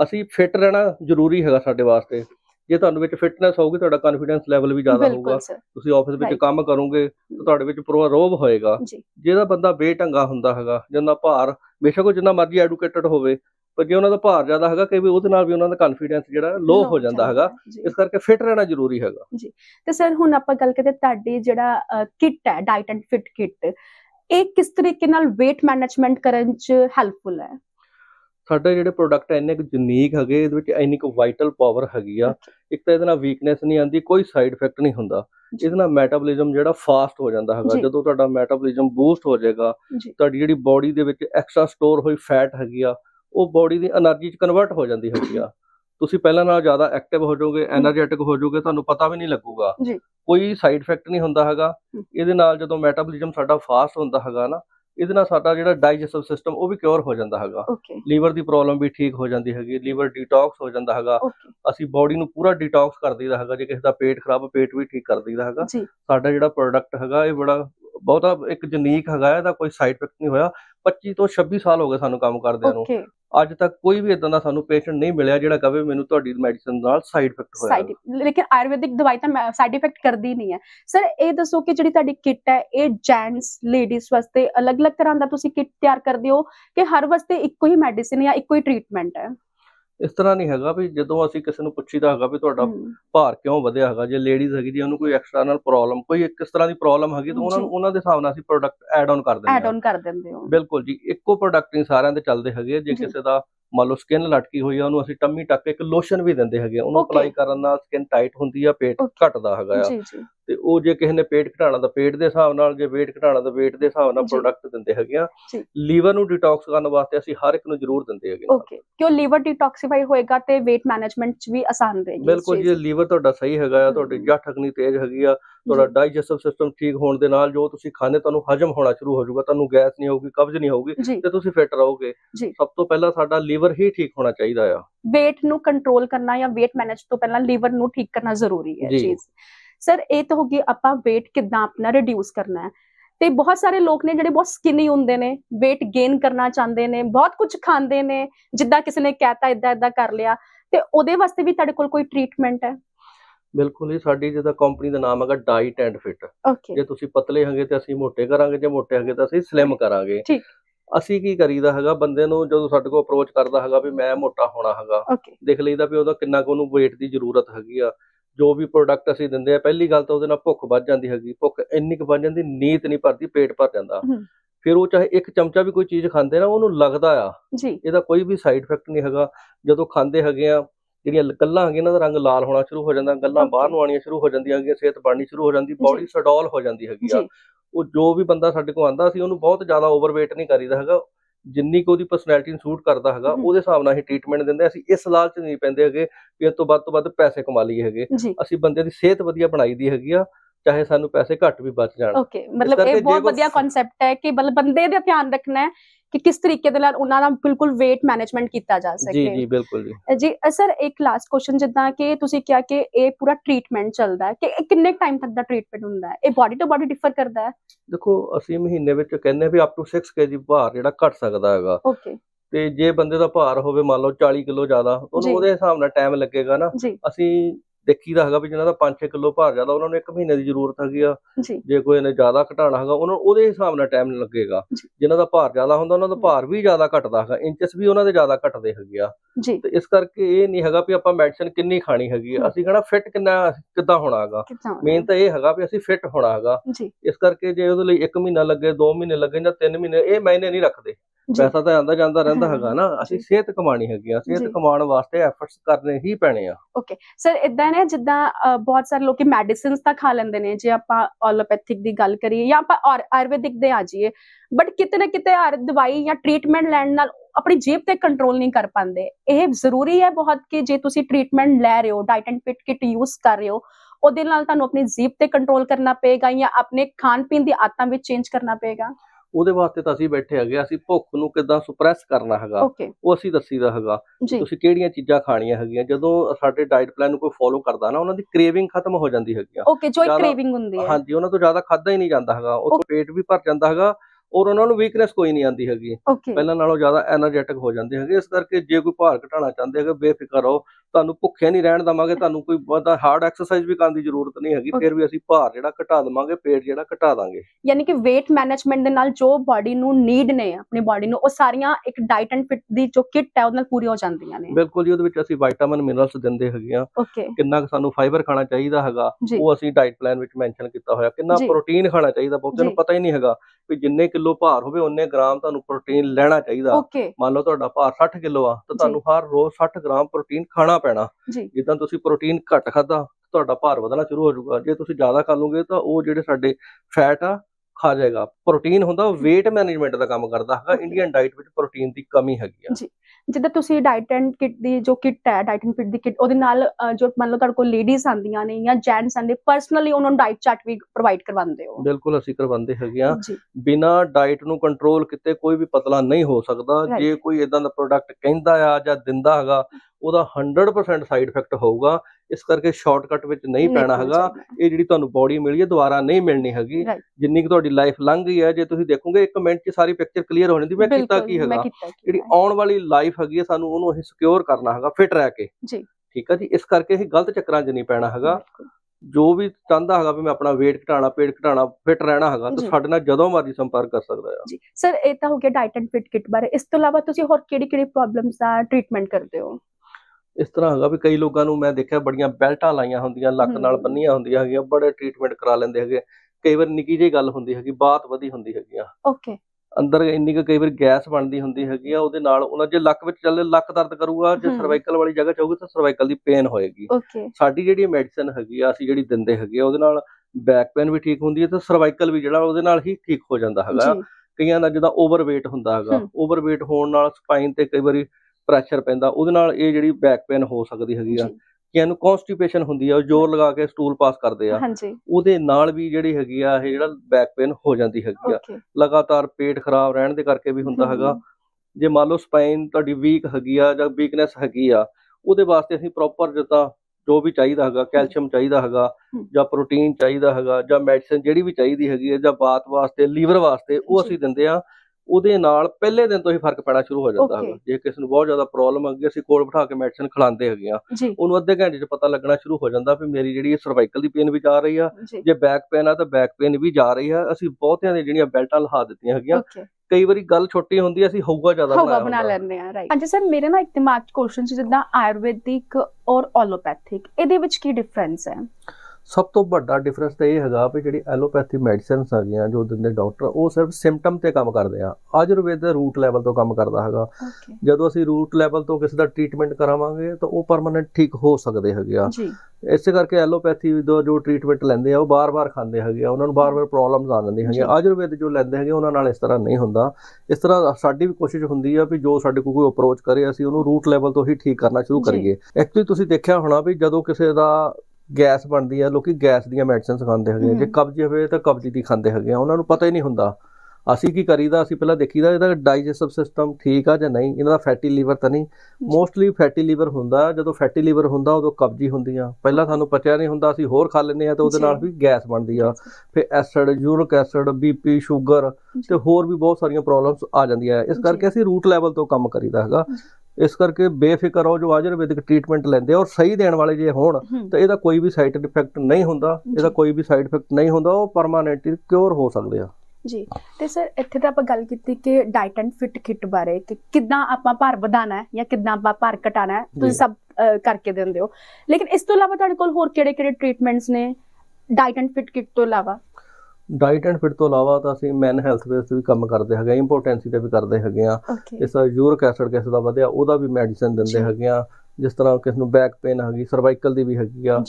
ਅਸੀਂ ਫਿੱਟ ਰਹਿਣਾ ਜ਼ਰੂਰੀ ਹੈਗਾ ਸਾਡੇ ਵਾਸਤੇ। ਜੇ ਤੁਹਾਨੂੰ ਵਿੱਚ ਫਿਟਨੈਸ ਹੋਊਗੀ ਤੁਹਾਡਾ ਕੌਨਫੀਡੈਂਸ ਲੈਵਲ ਵੀ ਜ਼ਿਆਦਾ ਹੋਊਗਾ। ਤੁਸੀਂ ਆਫਿਸ ਵਿੱਚ. ਕੰਮ ਕਰੋਗੇ ਤਾਂ ਤੁਹਾਡੇ ਵਿੱਚ ਪੂਰਾ ਰੋਬ ਹੋਏਗਾ। ਜੀ। ਜਿਹਦਾ ਬੰਦਾ ਬੇਢੰਗਾ ਹੁੰਦਾ ਹੈਗਾ ਜਿੰਨਾ ਭਾਰ ਬੇਸ਼ੱਕ ਉਹ ਜਿੰਨਾ ਮਰਜ਼ੀ ਐਡੂਕੇਟਡ ਹੋਵੇ ਪਰ ਜੇ ਉਹਨਾਂ ਦਾ ਭਾਰ ਜ਼ਿਆਦਾ ਹੈਗਾ ਕਈ ਵੀ ਉਹਦੇ ਨਾਲ ਵੀ ਉਹਨਾਂ ਦਾ ਕੌਨਫੀਡੈਂਸ ਜਿਹੜਾ ਲੋ ਹੋ ਜਾਂਦਾ ਹੈਗਾ। ਜੀ। ਇਸ ਕਰਕੇ ਫਿਟ ਰਹਿਣਾ ਜ਼ਰੂਰੀ ਹੈਗਾ। ਤੇ ਸਰ ਹੁਣ ਆਪਾਂ ਗੱਲ ਕਰਦੇ ਤੁਹਾਡੀ ਜਿਹੜਾ ਕਿੱਟ ਹੈ ਡਾਈਟ ਐਂਡ ਫਿਟ ਕਿੱਟ ਇਹ ਕਿਸ ਤਰੀਕੇ ਨਾਲ weight ਮੈਨੇਜਮੈਂਟ ਕਰਨ ਚ ਹੈਲਪਫੁਲ ਹੈ? ਸਾਡੇ ਜਿਹੜੇ ਪ੍ਰੋਡਕਟ ਇੰਨੇ ਕੁ ਯੂਨੀਕ ਹੈਗੇ ਇਹਦੇ ਵਿੱਚ ਇੰਨੀ ਕੁ ਵਾਈਟਲ ਪਾਵਰ ਹੈਗੀ ਆ। ਇੱਕ ਤਾਂ ਇਹਦੇ ਨਾਲ ਵੀਕਨੈਸ ਨਹੀਂ ਆਉਂਦੀ ਕੋਈ ਸਾਈਡ ਇਫੈਕਟ ਨਹੀਂ ਹੁੰਦਾ। ਇਹਦੇ ਨਾਲ ਮੈਟਾਬੋਲਿਜ਼ਮ ਜਿਹੜਾ ਫਾਸਟ ਹੋ ਜਾਂਦਾ ਹੈਗਾ। ਜਦੋਂ ਤੁਹਾਡਾ ਮੈਟਾਬੋਲਿਜ਼ਮ ਬੂਸਟ ਹੋ ਜਾਏਗਾ ਤੁਹਾਡੀ ਜਿਹੜੀ ਬਾਡੀ ਦੇ ਵਿੱਚ ਐਕਸਟਰਾ ਸਟੋਰ ਹੋਈ ਫੈਟ ਹੈਗੀ ਆ ਉਹ ਬਾਡੀ ਦੀ એનર્ਜੀ ਚ ਕਨਵਰਟ ਹੋ ਜਾਂਦੀ ਹੈਗੀ ਆ। ਤੁਸੀਂ ਪਹਿਲਾਂ ਨਾਲ ਜ਼ਿਆਦਾ ਐਕਟਿਵ ਹੋ ਜਾਓਗੇ એનર્ਜੈਟਿਕ ਹੋ ਜਾਓਗੇ ਤੁਹਾਨੂੰ ਪਤਾ ਵੀ ਨਹੀਂ ਲੱਗੂਗਾ। ਕੋਈ ਸਾਈਡ ਇਫੈਕਟ ਨਹੀਂ ਹੁੰਦਾ ਹੈਗਾ। ਇਹਦੇ ਨਾਲ ਜਦੋਂ ਮੈਟਾਬੋਲਿਜ਼ਮ ਸਾਡਾ ਫਾਸਟ ਹੁੰਦਾ ਹੈਗਾ ਨਾ ਇਹਦੇ ਨਾਲ ਸਾਡਾ ਜਿਹੜਾ ਡਾਈਜੈਸਟਿਵ ਸਿਸਟਮ ਉਹ ਵੀ ਕਿਉਰ ਹੋ ਜਾਂਦਾ ਹੈਗਾ। ਲੀਵਰ ਦੀ ਪ੍ਰੋਬਲਮ ਵੀ ਠੀਕ ਹੋ ਜਾਂਦੀ ਹੈਗੀ ਲੀਵਰ ਡੀਟੌਕਸ ਹੋ ਜਾਂਦਾ ਹੈਗਾ। ਅਸੀਂ ਬਾਡੀ ਨੂੰ ਪੂਰਾ ਡੀਟੌਕਸ ਕਰ ਦਈਦਾ ਹੈਗਾ ਜੇ ਕਿਸੇ ਦਾ ਪੇਟ ਖਰਾਬ ਪੇਟ ਵੀ ਠੀਕ ਕਰ ਦਈਦਾ ਹੈਗਾ। ਸਾਡਾ ਜਿਹੜਾ ਪ੍ਰੋਡਕਟ ਹੈਗਾ ਇਹ ਬੜਾ ਬਹੁਤਾ ਇੱਕ ਯੂਨੀਕ ਹੈਗਾ ਇਹਦਾ ਕੋਈ ਸਾਈਡ ਇਫੈਕਟ ਨਹੀਂ ਹੋਇਆ। 25 ਤੋਂ 26 ਸਾਲ ਹੋ ਗਏ ਸਾਨੂੰ ਕੰਮ ਕਰਦਿਆਂ ਨੂੰ। ਓਕੇ ਅੱਜ ਤੱਕ ਕੋਈ ਵੀ ਇਦਾਂ ਦਾ ਸਾਨੂੰ ਪੇਸ਼ੈਂਟ ਨਹੀਂ ਮਿਲਿਆ ਜਿਹੜਾ ਕਹੇ ਮੈਨੂੰ ਤੁਹਾਡੀ ਮੈਡੀਸਨ ਨਾਲ ਸਾਈਡ ਇਫੈਕਟ ਹੋਇਆ ਸਾਈਡ ਲੇਕਿਨ ਆਯੁਰਵੈਦਿਕ ਦਵਾਈ ਤਾਂ ਸਾਈਡ ਇਫੈਕਟ ਕਰਦੀ ਨਹੀਂ ਹੈ। ਸਰ ਇਹ ਦੱਸੋ ਕਿ ਜਿਹੜੀ ਤੁਹਾਡੀ ਕਿੱਟ ਹੈ ਇਹ ਜੈਂਟਸ ਲੇਡੀਜ਼ ਵਾਸਤੇ ਅਲੱਗ-ਅਲੱਗ ਤਰ੍ਹਾਂ ਦਾ ਤੁਸੀਂ ਕਿੱਟ ਤਿਆਰ ਕਰਦੇ ਹੋ ਕਿ ਹਰ ਵਾਸਤੇ ਇੱਕੋ ਹੀ ਮੈਡੀਸਿਨ ਜਾਂ ਇੱਕੋ ਹੀ ਟ੍ਰੀਟਮੈਂਟ ਹੈ? ਇਸ ਤਰ੍ਹਾਂ ਨਹੀਂ ਹੈਗਾ ਵੀ ਜਦੋਂ ਅਸੀਂ ਕਿਸੇ ਨੂੰ ਪੁੱਛੀਦਾ ਹੈਗਾ ਵੀ ਤੁਹਾਡਾ ਭਾਰ ਕਿਉਂ ਵਧਿਆ ਹੈਗਾ ਜੇ ਲੇਡੀਜ਼ ਹੈਗੀ ਜੀ ਉਹਨੂੰ ਕੋਈ ਐਕਸਟਰਨਲ ਪ੍ਰੋਬਲਮ ਕੋਈ ਇੱਕ ਇਸ ਤਰ੍ਹਾਂ ਦੀ ਪ੍ਰੋਬਲਮ ਹੈਗੀ ਤਾਂ ਉਹਨਾਂ ਨੂੰ। ਉਹਨਾਂ ਦੇ ਹਿਸਾਬ ਨਾਲ ਅਸੀਂ ਪ੍ਰੋਡਕਟ ਐਡ ਆਨ ਕਰ ਦਿੰਦੇ ਐਡ ਹਾਂ ਆਨ ਕਰ ਦਿੰਦੇ ਹੋ ਬਿਲਕੁਲ ਜੀ ਇੱਕੋ ਪ੍ਰੋਡਕਟ ਨਹੀਂ ਸਾਰਿਆਂ ਦੇ ਚੱਲਦੇ ਹੈਗੇ ਜੀ। ਕਿਸੇ ਦਾ ਮੰਨ ਲਓ ਸਕਿਨ ਲਟਕੀ ਹੋਈ ਆ ਉਹਨੂੰ ਅਸੀਂ ਟੰਮੀ ਟੱਕ ਇੱਕ ਲੋਸ਼ਨ ਵੀ ਦਿੰਦੇ ਹੈਗੇ ਆ ਉਹਨੂੰ Okay. ਅਪਲਾਈ ਕਰਨ ਨਾਲ ਸਕਿਨ ਟਾਈਟ ਹੁੰਦੀ ਆ ਪੇਟ Okay. ਘਟਦਾ ਹੈਗਾ ਆ ਜੀ ਜੀ ਤੇ ਉਹ ਜੇ ਕਿਸੇ ਨੇ ਪੇਟ ਘਟਾਉਣਾ ਤਾਂ ਪੇਟ ਦੇ ਹਿਸਾਬ ਨਾਲ ਜੇ weight ਘਟਾਉਣਾ ਤਾਂ weight ਦੇ ਹਿਸਾਬ ਨਾਲ ਜੀ। ਪ੍ਰੋਡਕਟ ਦਿੰਦੇ ਹੈਗੇ ਆ ਜੀ। ਲੀਵਰ ਨੂੰ ਡਿਟੌਕਸ ਕਰਨ ਵਾਸਤੇ ਅਸੀਂ ਹਰ ਇੱਕ ਨੂੰ ਜ਼ਰੂਰ ਦਿੰਦੇ ਹੈਗੇ ਆ। ਓਕੇ ਕਿਉਂ ਲੀਵਰ ਡੀਟੌਕਸੀਫਾਈ ਹੋਏਗਾ ਤੇ weight ਮੈਨੇਜਮੈਂਟ ਚ ਵੀ ਆਸਾਨ ਰਹੇਗੀ ਇਸ ਬਿਲਕੁਲ ਚੀਜ਼ ਜੀ ਲੀਵਰ ਤੁਹਾਡਾ ਸਹੀ ਹੈਗਾ ਆ ਤੁਹਾਡੀ ਹਮ। ਜਠ ਅਗਨੀ ਤੇਜ਼ ਹੈਗੀ ਆ ਤੁਹਾਡਾ ਡਾਈਜੈਸਟਿਵ ਸਿਸਟਮ ਠੀਕ ਹੋਣ ਦੇ ਨਾਲ ਜੋ ਤੁਸੀਂ ਖਾਣੇ ਤੁਹਾਨੂੰ ਹਜਮ ਹੋਣਾ ਸ਼ੁਰੂ ਹੋ ਜਾਊਗਾ ਤੁਹਾਨੂੰ ਗੈਸ ਨਹੀਂ ਹੋਊਗੀ ਕਬਜ਼ ਨਹੀਂ ਹੋਊਗੀ ਤੇ ਤੁਸੀਂ ਫਿੱਟ ਰਹੋਗੇ। ਸਭ ਤੋਂ ਪਹਿਲਾਂ ਸਾਡਾ ਲੀਵਰ ਹੀ ਠੀਕ ਹੋਣਾ ਚਾਹੀਦਾ ਆ। weight ਨੂੰ ਕੰਟਰੋਲ ਕਰਨਾ ਜਾਂ weight ਮੈਨੇਜ ਤੋਂ ਪਹਿਲਾਂ ਲੀਵਰ ਨੂੰ ਠੀਕ ਕਰਨਾ ਜ਼ਰੂਰੀ ਹੈ। ਚੀਜ਼। ਸਰ ਇਹ ਤਾਂ ਹੋ ਗਈ ਆਪਾਂ weight ਕਿੱਦਾਂ ਆਪਣਾ ਰਿਡਿਊਸ ਕਰਨਾ ਹੈ। ਤੇ ਬਹੁਤ ਸਾਰੇ ਲੋਕ ਨੇ ਜਿਹੜੇ ਬਹੁਤ ਸਕਿਨੀ ਹੁੰਦੇ ਨੇ weight gain ਕਰਨਾ ਚਾਹੁੰਦੇ ਨੇ ਬਹੁਤ ਕੁਝ ਖਾਂਦੇ ਨੇ ਜਿੱਦਾਂ ਕਿਸੇ ਨੇ ਕਹਿਤਾ ਇਦਾਂ ਇਦਾਂ ਕਰ ਲਿਆ। ਤੇ ਉਹਦੇ ਵਾਸਤੇ ਵੀ ਤੁਹਾਡੇ ਕੋਲ ਕੋਈ ਟ੍ਰੀਟਮੈਂਟ ਹੈ? ਬਿਲਕੁਲ ਹੀ ਸਾਡੀ ਜਿਹਦਾ ਕੰਪਨੀ ਦਾ ਨਾਮ ਹੈਗਾ ਡਾਈਟ ਐਂਡ ਫਿਟ ਓਕੇ ਜੇ ਤੁਸੀਂ ਪਤਲੇ ਹੈਗੇ ਤੇ ਅਸੀਂ ਮੋਟੇ ਕਰਾਂਗੇ ਜੇ ਮੋਟੇ ਹੈਗੇ ਤਾਂ ਅਸੀਂ ਸਲਿਮ ਕਰਾਂਗੇ। ਠੀਕ। ਅਸੀਂ ਕੀ ਕਰੀਦਾ ਹੈਗਾ ਬੰਦੇ ਨੂੰ ਜਦੋਂ ਸਾਡੇ ਕੋਲ ਅਪਰੋਚ ਕਰਦਾ ਹੈਗਾ ਵੀ ਮੈਂ ਮੋਟਾ ਹੋਣਾ ਹੈਗਾ ਦੇਖ ਲਈਦਾ ਵੀ ਉਹਦਾ ਕਿੰਨਾ ਕੁ ਉਹਨੂੰ weight ਦੀ ਜ਼ਰੂਰਤ ਹੈਗੀ ਆ। ਜੋ ਵੀ ਪ੍ਰੋਡਕਟ ਅਸੀਂ ਦਿੰਦੇ ਆ ਪਹਿਲੀ ਗੱਲ ਤਾਂ ਉਹਦੇ ਨਾਲ ਭੁੱਖ ਵੱਧ ਜਾਂਦੀ ਹੈਗੀ ਭੁੱਖ ਇੰਨੀ ਕੁ ਵੱਧ ਜਾਂਦੀ ਨੀਂਦ ਨਹੀਂ ਭਰਦੀ ਪੇਟ ਭਰ ਜਾਂਦਾ। ਫਿਰ ਉਹ ਚਾਹੇ ਇੱਕ ਚਮਚਾ ਵੀ ਕੋਈ ਚੀਜ਼ ਖਾਂਦੇ ਨਾ ਉਹਨੂੰ ਲੱਗਦਾ ਆ। ਜੀ। ਇਹਦਾ ਕੋਈ ਵੀ ਸਾਈਡ ਇਫੈਕਟ ਨਹੀਂ ਹੈਗਾ। ਜਦੋਂ ਖਾਂਦੇ ਹੈਗੇ ਆ ਜਿਹੜੀਆਂ ਗੱਲਾਂ ਹੈਗੀਆਂ ਇਹਨਾਂ ਦਾ ਰੰਗ ਲਾਲ ਹੋਣਾ ਸ਼ੁਰੂ ਹੋ ਜਾਂਦਾ ਗੱਲਾਂ. ਬਾਹਰ ਨੂੰ ਆਉਣੀਆਂ ਸ਼ੁਰੂ ਹੋ ਜਾਂਦੀਆਂ ਹੈਗੀਆਂ ਸਿਹਤ ਬਣਨੀ ਸ਼ੁਰੂ ਹੋ ਜਾਂਦੀ ਬਾਡੀ ਸਡੋਲ ਹੋ ਜਾਂਦੀ ਹੈਗੀ ਆ। ਉਹ ਜੋ ਵੀ ਬੰਦਾ ਸਾਡੇ ਕੋਲ ਆਂਦਾ ਸੀ ਉਹਨੂੰ ਬਹੁਤ ਜ਼ਿਆਦਾ ਓਵਰਵੇਟ ਨਹੀਂ ਕਰੀਦਾ ਹੈਗਾ। ਜਿੰਨੀ ਕੁ ਉਹਦੀ ਪਰਸਨੈਲਿਟੀ ਨੂੰ ਸੂਟ ਕਰਦਾ ਹੈਗਾ। ਉਹਦੇ ਹਿਸਾਬ ਨਾਲ ਅਸੀਂ ਟ੍ਰੀਟਮੈਂਟ ਦਿੰਦੇ। ਅਸੀਂ ਇਸ ਲਾਲਚ 'ਚ ਨਹੀਂ ਪੈਂਦੇ ਹੈਗੇ ਵੀ ਇਹ ਤੋਂ ਵੱਧ ਤੋਂ ਵੱਧ ਪੈਸੇ ਕਮਾ ਲਈਏ ਹੈਗੇ। ਅਸੀਂ ਬੰਦੇ ਦੀ ਸਿਹਤ ਵਧੀਆ ਬਣਾਈ ਦੀ ਹੈਗੀ ਆ। ਚਾਹੇ ਸਾਨੂੰ ਪੈਸੇ ਘੱਟ ਵੀ ਬਚ ਜਾਣ। ਓਕੇ ਮਤਲਬ ਇਹ ਬਹੁਤ ਵਧੀਆ ਕਨਸੈਪਟ ਹੈ ਕਿ ਮਤਲਬ ਬੰਦੇ ਦਾ ਧਿਆਨ ਰੱਖਣਾ ਹੈ ਕਿ ਕਿਸ ਤਰੀਕੇ ਦੇ ਨਾਲ ਉਹਨਾਂ ਦਾ ਬਿਲਕੁਲ weight ਮੈਨੇਜਮੈਂਟ ਕੀਤਾ ਜਾ ਸਕੇ। ਜੀ ਜੀ ਬਿਲਕੁਲ ਜੀ। ਜੀ ਸਰ ਇੱਕ ਲਾਸਟ ਕੁਐਸਚਨ ਜਿੱਦਾਂ ਕਿ ਤੁਸੀਂ ਕਿਹਾ ਕਿ ਇਹ ਪੂਰਾ ਟ੍ਰੀਟਮੈਂਟ ਚੱਲਦਾ ਹੈ ਕਿ ਇਹ ਕਿੰਨੇ ਟਾਈਮ ਤੱਕ ਦਾ ਟ੍ਰੀਟਮੈਂਟ ਹੁੰਦਾ ਹੈ? ਇਹ ਬਾਡੀ ਤੋਂ ਬਾਡੀ ਡਿਫਰ ਕਰਦਾ ਹੈ? ਦੇਖੋ ਅਸੀਂ ਮਹੀਨੇ ਵਿੱਚ ਕਹਿੰਦੇ ਵੀ ਅਪ ਟੂ 6 ਕੇਜੀ ਭਾਰ ਜਿਹੜਾ ਘਟ ਸਕਦਾ ਹੈਗਾ। ਓਕੇ ਤੇ ਜੇ ਬੰਦੇ ਦਾ ਭਾਰ ਹੋਵੇ ਮੰਨ ਲਓ 40 ਕਿਲੋ ਜ਼ਿਆਦਾ। ਉਹਨੂੰ ਉਹਦੇ ਹਿਸਾਬ ਨਾਲ ਟਾਈਮ ਲੱਗੇਗਾ ਨਾ। ਅਸੀਂ ਦੇਖੀਦਾ ਹੈਗਾ ਵੀ ਜਿਹਨਾਂ ਦਾ 5-6 ਕਿਲੋ ਭਾਰ ਜ਼ਿਆਦਾ ਉਹਨਾਂ ਨੂੰ 1 ਮਹੀਨੇ ਦੀ ਜ਼ਰੂਰਤ ਹੈਗੀ ਆ। ਜੀ। ਜੇ ਕੋਈ ਨੇ ਜ਼ਿਆਦਾ ਘਟਾਉਣਾ ਹੈਗਾ ਉਹਨਾਂ ਨੂੰ ਉਹਦੇ ਹਿਸਾਬ ਨਾਲ ਟਾਈਮ ਲੱਗੇਗਾ। ਜਿਨ੍ਹਾਂ ਦਾ ਭਾਰ ਜ਼ਿਆਦਾ ਹੁੰਦਾ ਉਹਨਾਂ ਦਾ। ਭਾਰ ਵੀ ਜ਼ਿਆਦਾ ਘਟਦਾ ਹੈਗਾ ਇੰਚਸ ਵੀ ਉਹਨਾਂ ਦੇ ਜ਼ਿਆਦਾ ਘਟਦੇ ਹੈਗੇ ਆ। ਜੀ। ਤੇ ਇਸ ਕਰਕੇ ਇਹ ਨਹੀਂ ਹੈਗਾ ਵੀ ਆਪਾਂ ਮੈਡੀਸਨ ਕਿੰਨੀ ਖਾਣੀ ਹੈਗੀ ਆ। ਅਸੀਂ ਕਹਣਾ ਫਿਟ ਕਿੰਨਾ ਕਿੱਦਾਂ ਹੋਣਾ ਹੈਗਾ। ਮੇਨ ਤਾਂ ਇਹ ਹੈਗਾ ਵੀ ਅਸੀਂ ਫਿਟ ਹੋਣਾ ਹੈਗਾ। ਇਸ ਕਰਕੇ ਜੇ ਉਹਦੇ ਲਈ 1 ਮਹੀਨਾ ਲੱਗੇ 2 ਮਹੀਨੇ ਲੱਗੇ ਜਾਂ 3 ਮਹੀਨੇ ਇਹ ਮਾਇਨੇ ਨਹੀਂ ਰੱਖਦੇ। ਪੈਸਾ ਤਾਂ ਆਂਦਾ ਜਾਂਦਾ ਰਹਿੰਦਾ ਹੈਗਾ ਨਾ ਅਸੀਂ। ਸਿਹਤ ਕਮਾਣੀ ਹੈਗੀ ਆ। ਸਿਹਤ ਕਮਾਉਣ ਵਾਸਤੇ ਐਫਰਟਸ ਕਰਨੇ ਹੀ ਪੈਣੇ ਆ। ਸਰ ਇਦਾਂ ਨੇ ਜਿੱਦਾਂ ਬਹੁਤ ਸਾਰੇ ਲੋਕੀ ਮੈਡੀਸਿਨਸ ਤਾਂ ਖਾ ਲੈਂਦੇ ਨੇ ਜੇ ਆਪਾਂ ਐਲੋਪੈਥਿਕ ਦੀ ਗੱਲ ਕਰੀਏ ਜਾਂ ਆਪਾਂ ਆਯੁਰਵੈਦਿਕ ਦੇ ਆ ਜਾਈਏ ਬਟ ਕਿਤੇ ਨਾ ਕਿਤੇ ਆਰ ਦਵਾਈ ਜਾਂ ਟ੍ਰੀਟਮੈਂਟ ਲੈਣ ਨਾਲ ਆਪਣੀ ਜੇਬ ਤੇ ਕੰਟਰੋਲ ਨਹੀਂ ਕਰ ਪਾਉਂਦੇ। ਇਹ ਜ਼ਰੂਰੀ ਹੈ ਬਹੁਤ ਕਿ ਜੇ ਤੁਸੀਂ ਟ੍ਰੀਟਮੈਂਟ ਲੈ ਰਹੇ ਹੋ diet and fit kit use ਕਰ ਰਹੇ ਹੋ ਉਹਦੇ ਨਾਲ ਤੁਹਾਨੂੰ ਆਪਣੀ ਜੀਬ ਤੇ ਕੰਟਰੋਲ ਕਰਨਾ ਪਏਗਾ ਜਾਂ ਆਪਣੇ ਖਾਣ ਪੀਣ ਦੀ ਆਦਤਾਂ ਵਿੱਚ ਚੇਂਜ ਕਰਨਾ ਪਏਗਾ? ਉਹਦੇ ਵਾਸਤੇ ਤਾਂ ਅਸੀਂ ਬੈਠੇ ਹੈਗੇ ਅਸੀਂ ਭੁੱਖ ਨੂੰ ਕਿਦਾਂ ਸੁਪਰੈਸ ਕਰਨਾ ਹੈਗਾ ਉਹ ਅਸੀਂ ਦੱਸੀਦਾ ਹੈਗਾ ਤੁਸੀਂ ਕਿਹੜੀਆਂ ਚੀਜ਼ਾਂ ਖਾਣੀਆਂ ਹੈਗੀਆਂ ਜਦੋਂ ਸਾਡੇ ਡਾਈਟ ਪਲਾਨ ਨੂੰ ਕੋਈ ਫੋਲੋ ਕਰਦਾ ਨਾ ਉਹਨਾਂ ਦੀ ਕ੍ਰੇਵਿੰਗ ਖਤਮ ਹੋ ਜਾਂਦੀ ਹੈਗੀ ਓਕੇ ਜੋ ਕ੍ਰੇਵਿੰਗ ਹੁੰਦੀ ਹੈ। ਹਾਂਜੀ ਉਹਨਾਂ ਤੋਂ ਜ਼ਿਆਦਾ ਖਾਦਾ ਹੀ ਨਹੀਂ ਜਾਂਦਾ ਹੈਗਾ ਉਹ ਤੋਂ ਪੇਟ ਵੀ ਭਰ ਜਾਂਦਾ ਹੈਗਾ ਔਰ ਉਹਨਾਂ ਨੂੰ ਵੀਕਨੈਸ ਕੋਈ ਨਹੀਂ ਆਉਂਦੀ ਹੈਗੀ। ਪਹਿਲਾਂ ਨਾਲੋਂ ਜ਼ਿਆਦਾ એનર્ਜੈਟਿਕ ਹੋ ਜਾਂਦੇ ਹੈਗੇ ਇਸ ਕਰਕੇ ਜੇ ਕੋਈ ਭਾਰ ਘਟਾਉਣਾ ਚਾਹੁੰਦੇ ਹੈਗੇ ਬੇਫਿਕਰ ਹੋ ਤੁਹਾਨੂੰ ਭੁੱਖੇ ਨਹੀਂ ਰਹਿਣ ਦਵਾਂਗੇ ਤੁਹਾਨੂੰ ਕੋਈ ਬਹੁਤਾ ਹਾਰਡ ਐਕਸਰਸਾਈਜ਼ ਵੀ ਕਰਨ ਦੀ ਜ਼ਰੂਰਤ ਨਹੀਂ ਹੈਗੀ ਫਿਰ ਵੀ ਅਸੀਂ ਭਾਰ ਜਿਹੜਾ ਘਟਾ ਦਵਾਂਗੇ ਪੇਟ ਜਿਹੜਾ ਘਟਾ ਦਾਂਗੇ। ਯਾਨੀ ਕਿ weight ਮੈਨੇਜਮੈਂਟ ਦੇ ਨਾਲ ਜੋ ਬਾਡੀ ਨੂੰ ਨੀਡ ਨੇ ਆਪਣੀ ਬਾਡੀ ਨੂੰ ਉਹ ਸਾਰੀਆਂ ਇੱਕ ਡਾਈਟ ਐਂਡ ਫਿਟ ਦੀ ਜੋ ਕਿਟ ਹੈ ਉਹਦੇ ਨਾਲ ਪੂਰੀ ਹੋ ਜਾਂਦੀਆਂ ਨੇ। ਬਿਲਕੁਲ ਜੀ ਉਹਦੇ ਵਿੱਚ ਅਸੀਂ ਵਿਟਾਮਿਨ ਮਿਨਰਲਸ ਦਿੰਦੇ ਹੈਗੇ ਆ ਕਿੰਨਾ ਕੁ ਸਾਨੂੰ ਫਾਈਬਰ ਖਾਣਾ ਚਾਹੀਦਾ ਹੈਗਾ ਉਹ ਅਸੀਂ ਡਾਈਟ ਪਲਾਨ ਵਿੱਚ ਮੈਂਸ਼ਨ ਕੀਤਾ ਹੋਇਆ। ਕਿੰਨਾ। ਪ੍ਰੋਟੀਨ ਖਾਣਾ ਚਾਹੀਦਾ ਬਹੁਤਿਆਂ ਨੂੰ। ਪਤਾ ਹੀ ਨਹੀਂ ਹੈਗਾ ਵੀ ਜਿੰਨੇ ਕਿਲੋ ਭਾਰ ਹੋਵੇ ਉਹਨੇ ਗ੍ਰਾਮ ਤੁਹਾਨੂੰ ਪ੍ਰੋਟੀਨ ਲੈਣਾ ਚਾਹੀਦਾ। ਮੰਨ ਲਓ ਤੁਹਾਡਾ ਭਾਰ 60 ਕਿਲੋ ਆ ਤਾਂ। ਤੁਹਾਨੂੰ ਹਰ ਰੋਜ਼ 60 ਗ੍ਰਾਮ ਪ੍ਰੋਟੀਨ ਖਾਣਾ ਪੈਣਾ। ਜਿੱਦਾਂ ਤੁਸੀਂ ਪ੍ਰੋਟੀਨ ਘੱਟ ਖਾਦਾ ਤੁਹਾਡਾ ਭਾਰ ਵਧਣਾ ਸ਼ੁਰੂ ਹੋ ਜਾਊਗਾ। ਜੇ ਤੁਸੀਂ ਜ਼ਿਆਦਾ ਖਾ ਲਓਗੇ ਤਾਂ ਉਹ ਜਿਹੜੇ ਸਾਡੇ ਫੈਟ ਆ ਖਾ ਜਾਏਗਾ। ਪ੍ਰੋਟੀਨ ਹੁੰਦਾ weight ਮੈਨੇਜਮੈਂਟ ਦਾ ਕੰਮ ਕਰਦਾ ਹੈਗਾ. ਇੰਡੀਅਨ ਡਾਈਟ ਵਿੱਚ ਪ੍ਰੋਟੀਨ ਦੀ ਕਮੀ ਹੈਗੀ ਆ। ਜਿੱਦਾਂ ਤੁਸੀਂ ਡਾਈਟ ਐਂਡ ਕਿਟ ਦੀ ਜੋ ਕਿਟ ਹੈ ਡਾਈਟ ਐਂਡ ਫਿਟ ਦੀ ਕਿਟ ਉਹਦੇ ਨਾਲ ਜੋ ਮੰਨ ਲਓ ਤੁਹਾਡੇ ਕੋਲ ਲੇਡੀਜ਼ ਆਂਦੀਆਂ ਨੇ ਜਾਂ ਜੈਂਟਸ ਆਂਦੇ ਪਰਸਨਲੀ ਉਹਨਾਂ ਨੂੰ ਡਾਈਟ ਚਾਰਟ ਵੀ ਪ੍ਰੋਵਾਈਡ ਕਰਵਾਉਂਦੇ ਹੋ? ਬਿਲਕੁਲ ਅਸੀਂ ਕਰਵਾਉਂਦੇ ਹੈਗੇ ਆ ਬਿਨਾ ਡਾਈਟ ਨੂੰ ਕੰਟਰੋਲ ਕੀਤੇ ਕੋਈ ਵੀ ਪਤਲਾ ਨਹੀਂ ਹੋ ਸਕਦਾ. ਜੇ ਕੋਈ ਇਦਾਂ ਦਾ ਪ੍ਰੋਡਕਟ ਕਹਿੰਦਾ ਆ ਜਾਂ ਦਿੰਦਾ ਹੈਗਾ ਉਹਦਾ 100% ਸਾਈਡ ਇਫੈਕਟ ਹੋਊਗਾ। ਇਸ ਕਰਕੇ ਸ਼ਾਰਟਕਟ ਵਿੱਚ ਨਹੀਂ ਪੈਣਾ ਹੈਗਾ। ਇਹ ਜਿਹੜੀ ਤੁਹਾਨੂੰ ਬੋਡੀ ਮਿਲੀ ਹੈ ਦੁਬਾਰਾ ਨਹੀਂ ਮਿਲਣੀ ਹੈਗੀ. ਜਿੰਨੀ ਕਿ ਤੁਹਾਡੀ ਲਾਈਫ ਲੰਘ ਗਈ ਹੈ ਜੇ ਤੁਸੀਂ ਦੇਖੋਗੇ ਇੱਕ ਮਿੰਟ 'ਚ ਸਾਰੀ ਪਿਕਚਰ ਕਲੀਅਰ ਹੋ ਜਾਂਦੀ ਮੈਂ ਕੀਤਾ ਕੀ ਹੈਗਾ। ਜਿਹੜੀ। ਆਉਣ ਵਾਲੀ ਲਾਈਫ ਹੈਗੀ ਹੈ ਸਾਨੂੰ ਉਹਨੂੰ ਅਸੀਂ ਸਿਕਿਉਰ ਕਰਨਾ ਹੈਗਾ ਫਿਟ ਰਹਿ ਕੇ। ਜੀ। ਠੀਕ ਹੈ ਜੀ? ਇਸ ਕਰਕੇ ਇਹ ਗਲਤ ਚੱਕਰਾਂ 'ਚ ਨਹੀਂ ਪੈਣਾ ਹੈਗਾ। ਜੋ ਵੀ ਚਾਹੁੰਦਾ ਹੈਗਾ ਵੀ ਮੈਂ ਆਪਣਾ weight ਘਟਾਣਾ ਪੇਟ ਘਟਾਣਾ ਫਿਟ ਰਹਿਣਾ ਹੈਗਾ ਤਾਂ। ਸਾਡੇ ਨਾਲ ਜਦੋਂ ਮਰਜ਼ੀ ਸੰਪਰਕ ਕਰ ਸਕਦਾ ਹੈ ਜੀ। ਸਰ ਇਹ ਤਾਂ ਹੋ ਗਿਆ ਡਾਈਟ ਐਂਡ ਫਿਟ ਕਿਟ ਬਾਰੇ। ਇਸ ਤੋਂ ਇਲਾਵਾ ਤੁਸੀਂ ਹੋਰ ਕਿਹੜੀ ਕਿਹੜੀ ਪ੍ਰੋਬਲਮਸ ਦਾ ਟ੍ਰੀਟਮੈਂਟ ਕਰਦੇ ਹੋ? ਇਸ ਤਰ੍ਹਾਂ ਹੈਗਾ ਵੀ ਕਈ ਲੋਕਾਂ ਨੂੰ ਮੈਂ ਦੇਖਿਆ ਬੜੀਆਂ ਬੈਲਟਾਂ ਲਾਈਆਂ ਹੁੰਦੀਆਂ ਲੱਕ ਨਾਲ। ਬੰਨੀਆਂ ਹੁੰਦੀਆਂ ਹੈਗੀਆਂ ਬੜੇ ਟ੍ਰੀਟਮੈਂਟ ਕਰਾ ਲੈਂਦੇ ਹੈਗੇ। ਕਈ ਵਾਰ ਨਿੱਕੀ ਜਿਹੀ ਗੱਲ ਹੁੰਦੀ ਹੈਗੀ ਬਾਤ ਵਧੀ ਹੁੰਦੀ ਹੈਗੀ ਆ। ਓਕੇ ਅੰਦਰ ਇੰਨੀ ਕੁ ਕਈ ਵਾਰ ਗੈਸ ਬਣਦੀ ਹੁੰਦੀ ਹੈਗੀ ਆ ਉਹਦੇ ਨਾਲ ਉਹਨਾਂ ਜੇ ਲੱਕ ਵਿੱਚ ਚੱਲੇ ਲੱਕ ਦਰਦ ਕਰੂਗਾ ਜੇ। ਸਰਵਾਈਕਲ ਵਾਲੀ ਜਗ੍ਹਾ 'ਚ ਹੋਊਗੀ ਤਾਂ ਸਰਵਾਈਕਲ ਦੀ ਪੇਨ ਹੋਏਗੀ। ਓਕੇ ਸਾਡੀ ਜਿਹੜੀ ਮੈਡੀਸਨ ਹੈਗੀ ਆ ਅਸੀਂ ਜਿਹੜੀ ਦਿੰਦੇ ਹੈਗੇ ਆ ਉਹਦੇ ਨਾਲ ਬੈਕ ਪੇਨ ਵੀ ਠੀਕ ਹੁੰਦੀ ਹੈ ਤੇ ਸਰਵਾਈਕਲ ਵੀ ਜਿਹੜਾ ਉਹਦੇ ਨਾਲ ਹੀ ਠੀਕ ਹੋ ਜਾਂਦਾ ਹੈਗਾ। ਕਈਆਂ ਦਾ ਜਿੱਦਾਂ ਓਵਰਵੇਟ ਹੁੰਦਾ ਹੈਗਾ। ਓਵਰਵੇਟ ਹੋਣ ਨਾਲ ਸਪਾਈਨ ਤੇ ਕਈ ਵਾਰੀ ਪ੍ਰੈਸ਼ਰ ਪੈਂਦਾ ਉਹਦੇ ਨਾਲ ਇਹ ਜਿਹੜੀ ਬੈਕ ਪੇਨ ਹੋ ਸਕਦੀ ਹੈਗੀ ਆ ਕਈਆਂ ਨੂੰ ਕਨਸਟੀਪੇਸ਼ਨ ਹੁੰਦੀ ਆ ਉਹ ਜ਼ੋਰ ਲਗਾ ਕੇ ਸਟੂਲ ਪਾਸ ਕਰਦੇ ਆ। ਉਹਦੇ ਨਾਲ ਵੀ ਜਿਹੜੀ ਹੈਗੀ ਆ ਇਹ ਜਿਹੜਾ ਬੈਕ ਪੇਨ ਹੋ ਜਾਂਦੀ ਹੈਗੀ ਆ। ਲਗਾਤਾਰ ਪੇਟ ਖਰਾਬ ਰਹਿਣ ਦੇ ਕਰਕੇ ਵੀ ਹੁੰਦਾ ਹੈਗਾ। ਜੇ ਮੰਨ ਲਓ ਸਪਾਈਨ ਤੁਹਾਡੀ ਵੀਕ ਹੈਗੀ ਆ ਜਾਂ ਵੀਕਨੈਸ ਹੈਗੀ ਆ ਉਹਦੇ ਵਾਸਤੇ ਅਸੀਂ ਪ੍ਰੋਪਰ ਜਿੱਦਾਂ ਜੋ ਵੀ ਚਾਹੀਦਾ ਹੈਗਾ ਕੈਲਸ਼ੀਅਮ ਚਾਹੀਦਾ ਹੈਗਾ। ਜਾਂ ਪ੍ਰੋਟੀਨ ਚਾਹੀਦਾ ਹੈਗਾ ਜਾਂ ਮੈਡੀਸਿਨ ਜਿਹੜੀ ਵੀ ਚਾਹੀਦੀ ਹੈਗੀ ਹੈ ਜਾਂ ਬਾਤ ਵਾਸਤੇ ਲੀਵਰ ਵਾਸਤੇ ਉਹ। ਅਸੀਂ ਦਿੰਦੇ ਆ। ਉਹਦੇ ਨਾਲ ਪਹਿਲੇ ਦਿਨ ਤੋਂ ਹੀ ਫ਼ਰਕ ਪੈਣਾ ਸ਼ੁਰੂ ਹੋ ਜਾਂਦਾ. ਹੈਗਾ। ਜੇ ਕਿਸੇ ਨੂੰ ਬਹੁਤ ਜ਼ਿਆਦਾ ਪ੍ਰੋਬਲਮ ਹੈਗੀ ਅਸੀਂ ਕੋਲ ਬਿਠਾ ਕੇ ਮੈਡੀਸਿਨ ਖਿਲਾਉਂਦੇ ਹੈਗੇ ਆ ਉਹਨੂੰ ਅੱਧੇ ਘੰਟੇ 'ਚ ਪਤਾ ਲੱਗਣਾ ਸ਼ੁਰੂ ਹੋ ਜਾਂਦਾ ਵੀ ਮੇਰੀ ਜਿਹੜੀ ਸਰਵਾਈਕਲ ਦੀ ਪੇਨ ਵੀ ਜਾ ਰਹੀ ਆ ਜੀ। ਬੈਕ ਪੇਨ ਆ ਤਾਂ ਬੈਕ ਪੇਨ ਵੀ ਜਾ ਰਹੀ ਆ। ਅਸੀਂ ਬਹੁਤਿਆਂ ਦੇ ਜਿਹੜੀਆਂ ਬੈਲਟਾਂ ਲਹਾ ਦਿੱਤੀਆਂ ਹੈਗੀਆਂ ਕਈ ਵਾਰੀ ਗੱਲ ਛੋਟੀ ਹੁੰਦੀ ਆ, ਅਸੀਂ ਹੋਊਗਾ ਜ਼ਿਆਦਾ ਬਣਾ। ਲੈਂਦੇ ਆ ਰਾਈਟ ਹਾਂਜੀ ਸਰ ਮੇਰੇ ਨਾ ਇੱਕ ਦਿਮਾਗ 'ਚ ਕੁਐਸਚਨ ਸੀ ਜਿੱਦਾਂ ਆਯੁਰਵੈਦਿਕ ਔਰ ਐਲੋਪੈਥਿਕ ਇਹਦੇ ਵਿੱਚ ਕੀ ਡਿਫਰੈਂਸ ਹੈ? ਸਭ ਤੋਂ ਵੱਡਾ ਡਿਫਰੈਂਸ ਤਾਂ ਇਹ ਹੈਗਾ ਵੀ ਜਿਹੜੀ ਐਲੋਪੈਥੀ ਮੈਡੀਸਿਨਸ ਹੈਗੀਆਂ ਜੋ ਦਿੰਦੇ ਡਾਕਟਰ ਉਹ ਸਿਰਫ ਸਿੰਪਟਮ ਤੇ ਕੰਮ ਕਰਦੇ ਆ। ਆਯੁਰਵੇਦ ਰੂਟ ਲੈਵਲ ਤੋਂ ਕੰਮ ਕਰਦਾ ਹੈਗਾ। ਜਦੋਂ ਅਸੀਂ ਰੂਟ ਲੈਵਲ ਤੋਂ ਕਿਸੇ ਦਾ ਟ੍ਰੀਟਮੈਂਟ ਕਰਾਵਾਂਗੇ ਤਾਂ ਉਹ ਪਰਮਨੈਂਟ ਠੀਕ ਹੋ ਸਕਦੇ ਹੈਗੇ ਆ। ਜੀ। ਇਸੇ ਕਰਕੇ ਐਲੋਪੈਥੀ ਦਾ ਜੋ ਟ੍ਰੀਟਮੈਂਟ ਲੈਂਦੇ ਆ ਉਹ ਬਾਰ-ਬਾਰ ਖਾਂਦੇ ਹੈਗੇ ਆ। ਉਹਨਾਂ ਨੂੰ ਬਾਰ-ਬਾਰ ਪ੍ਰੋਬਲਮਸ ਆ ਜਾਂਦੀਆਂ ਹੈਗੀਆਂ। ਆਯੁਰਵੇਦ ਜੋ ਲੈਂਦੇ ਹੈਗੇ ਉਹਨਾਂ ਨਾਲ ਇਸ ਤਰ੍ਹਾਂ ਨਹੀਂ ਹੁੰਦਾ। ਇਸ ਤਰ੍ਹਾਂ ਸਾਡੀ ਵੀ ਕੋਸ਼ਿਸ਼ ਹੁੰਦੀ ਆ ਵੀ ਜੋ ਸਾਡੇ ਕੋਲ ਕੋਈ ਅਪਰੋਚ ਕਰੇ ਅਸੀਂ ਉਹਨੂੰ ਰੂਟ ਲੈਵਲ ਤੋਂ ਹੀ ਠੀਕ ਕਰਨਾ ਸ਼ੁਰੂ। ਕਰੀਏ। ਐਕਚੁਅਲੀ ਤੁਸੀਂ ਦੇਖਿਆ ਹੋਣਾ ਵੀ ਜਦੋਂ ਕਿਸੇ ਦਾ ਗੈਸ ਬਣਦੀ ਆ ਲੋਕੀ ਗੈਸ ਦੀਆਂ ਮੈਡੀਸਿਨਸ ਖਾਂਦੇ ਹੈਗੇ ਆ। ਜੇ। ਕਬਜ਼ ਹੋਵੇ ਤਾਂ ਕਬਜ਼ ਦੀ ਖਾਂਦੇ ਹੈਗੇ ਆ। ਉਹਨਾਂ ਨੂੰ ਪਤਾ ਹੀ ਨਹੀਂ ਹੁੰਦਾ। ਅਸੀਂ ਕੀ ਕਰੀਦਾ? ਅਸੀਂ ਪਹਿਲਾਂ ਦੇਖੀਦਾ ਇਹਦਾ ਡਾਈਜੈਸਟਿਵ ਸਿਸਟਮ ਠੀਕ ਆ ਜਾਂ ਨਹੀਂ? ਇਹਨਾਂ ਦਾ ਫੈਟੀ ਲੀਵਰ ਤਾਂ ਨਹੀਂ। ਮੋਸਟਲੀ ਫੈਟੀ ਲੀਵਰ ਹੁੰਦਾ। ਜਦੋਂ ਫੈਟੀ ਲੀਵਰ ਹੁੰਦਾ ਉਦੋਂ ਕਬਜ਼ੀ ਹੁੰਦੀ ਆ। ਪਹਿਲਾਂ ਸਾਨੂੰ ਪਚਿਆ ਨਹੀਂ ਹੁੰਦਾ। ਅਸੀਂ ਹੋਰ ਖਾ ਲੈਂਦੇ ਆ ਤੇ ਉਹਦੇ ਜੀ। ਨਾਲ ਵੀ ਗੈਸ ਬਣਦੀ ਆ। ਫਿਰ acid uric acid BP sugar ਤੇ ਹੋਰ ਵੀ ਬਹੁਤ ਸਾਰੀਆਂ ਪ੍ਰੋਬਲਮਸ ਆ ਜਾਂਦੀਆਂ ਇਸ। ਕਰਕੇ ਅਸੀਂ ਰੂਟ ਲੈਵਲ ਤੋਂ ਕੰਮ ਕਰੀਦਾ ਹੈਗਾ। ਇਸ ਕਰਕੇ ਬੇਫਿਕਰ ਰਹੋ ਜੋ ਆਯੁਰਵੈਦਿਕ ਟ੍ਰੀਟਮੈਂਟ ਲੈਂਦੇ ਔਰ ਸਹੀ ਦੇਣ ਵਾਲੇ ਜੇ ਹੋਣ ਤਾਂ ਇਹਦਾ ਕੋਈ ਵੀ ਸਾਈਡ ਇਫੈਕਟ ਨਹੀਂ ਹੁੰਦਾ ਇਹਦਾ। ਕੋਈ ਵੀ ਸਾਈਡ ਇਫੈਕਟ ਨਹੀਂ ਹੁੰਦਾ ਉਹ ਪਰਮਾਨੈਂਟਲੀ ਕਿਉਰ ਹੋ ਸਕਦੇ ਆ। ਜੀ ਤੇ ਸਰ ਇੱਥੇ ਤਾਂ ਆਪਾਂ ਗੱਲ ਕੀਤੀ ਕਿ ਡਾਈਟ ਐਂਡ ਫਿਟ ਕਿਟ ਬਾਰੇ ਕਿ ਕਿੱਦਾਂ ਆਪਾਂ ਭਾਰ ਵਧਾਉਣਾ ਹੈ ਜਾਂ ਕਿੱਦਾਂ ਆਪਾਂ ਭਾਰ ਘਟਾਉਣਾ ਹੈ ਤੁਸੀਂ। ਸਭ ਕਰਕੇ ਦਿੰਦੇ ਹੋ। ਲੇਕਿਨ ਇਸ ਤੋਂ ਇਲਾਵਾ ਤੁਹਾਡੇ ਕੋਲ ਹੋਰ ਕਿਹੜੇ-ਕਿਹੜੇ ਟ੍ਰੀਟਮੈਂਟਸ ਨੇ? ਡਾਈਟ ਐਂਡ ਫਿਟ ਕਿਟ ਤੋਂ ਇਲਾਵਾ? ਡਾਈਟ ਐਂਡ ਫਿਟ ਤੋਂ ਇਲਾਵਾ ਤਾਂ ਅਸੀਂ ਮੈਨ ਹੈਲਥ ਬੇਸ ਤੇ ਵੀ ਕੰਮ ਕਰਦੇ ਹੈਗੇ ਇੰਪੋਰਟੈਂਸੀ ਤੇ ਵੀ ਕਰਦੇ ਹੈਗੇ ਆ ਇਸ ਤਰ੍ਹਾਂ ਯੂਰਿਕ ਐਸਿਡ ਕਿਸੇ ਦਾ ਵਧਿਆ ਉਹਦਾ ਵੀ ਮੈਡੀਸਿਨ ਦਿੰਦੇ। ਹੈਗੇ ਆ ਜਿਸ ਤਰ੍ਹਾਂ ਕਿਸ ਨੂੰ ਬੈਕ ਪੇਨ ਹੈਗੀ ਸਰਵਾਈਕਲ ਦੀ ਵੀ ਹੈਗੀ ਆ।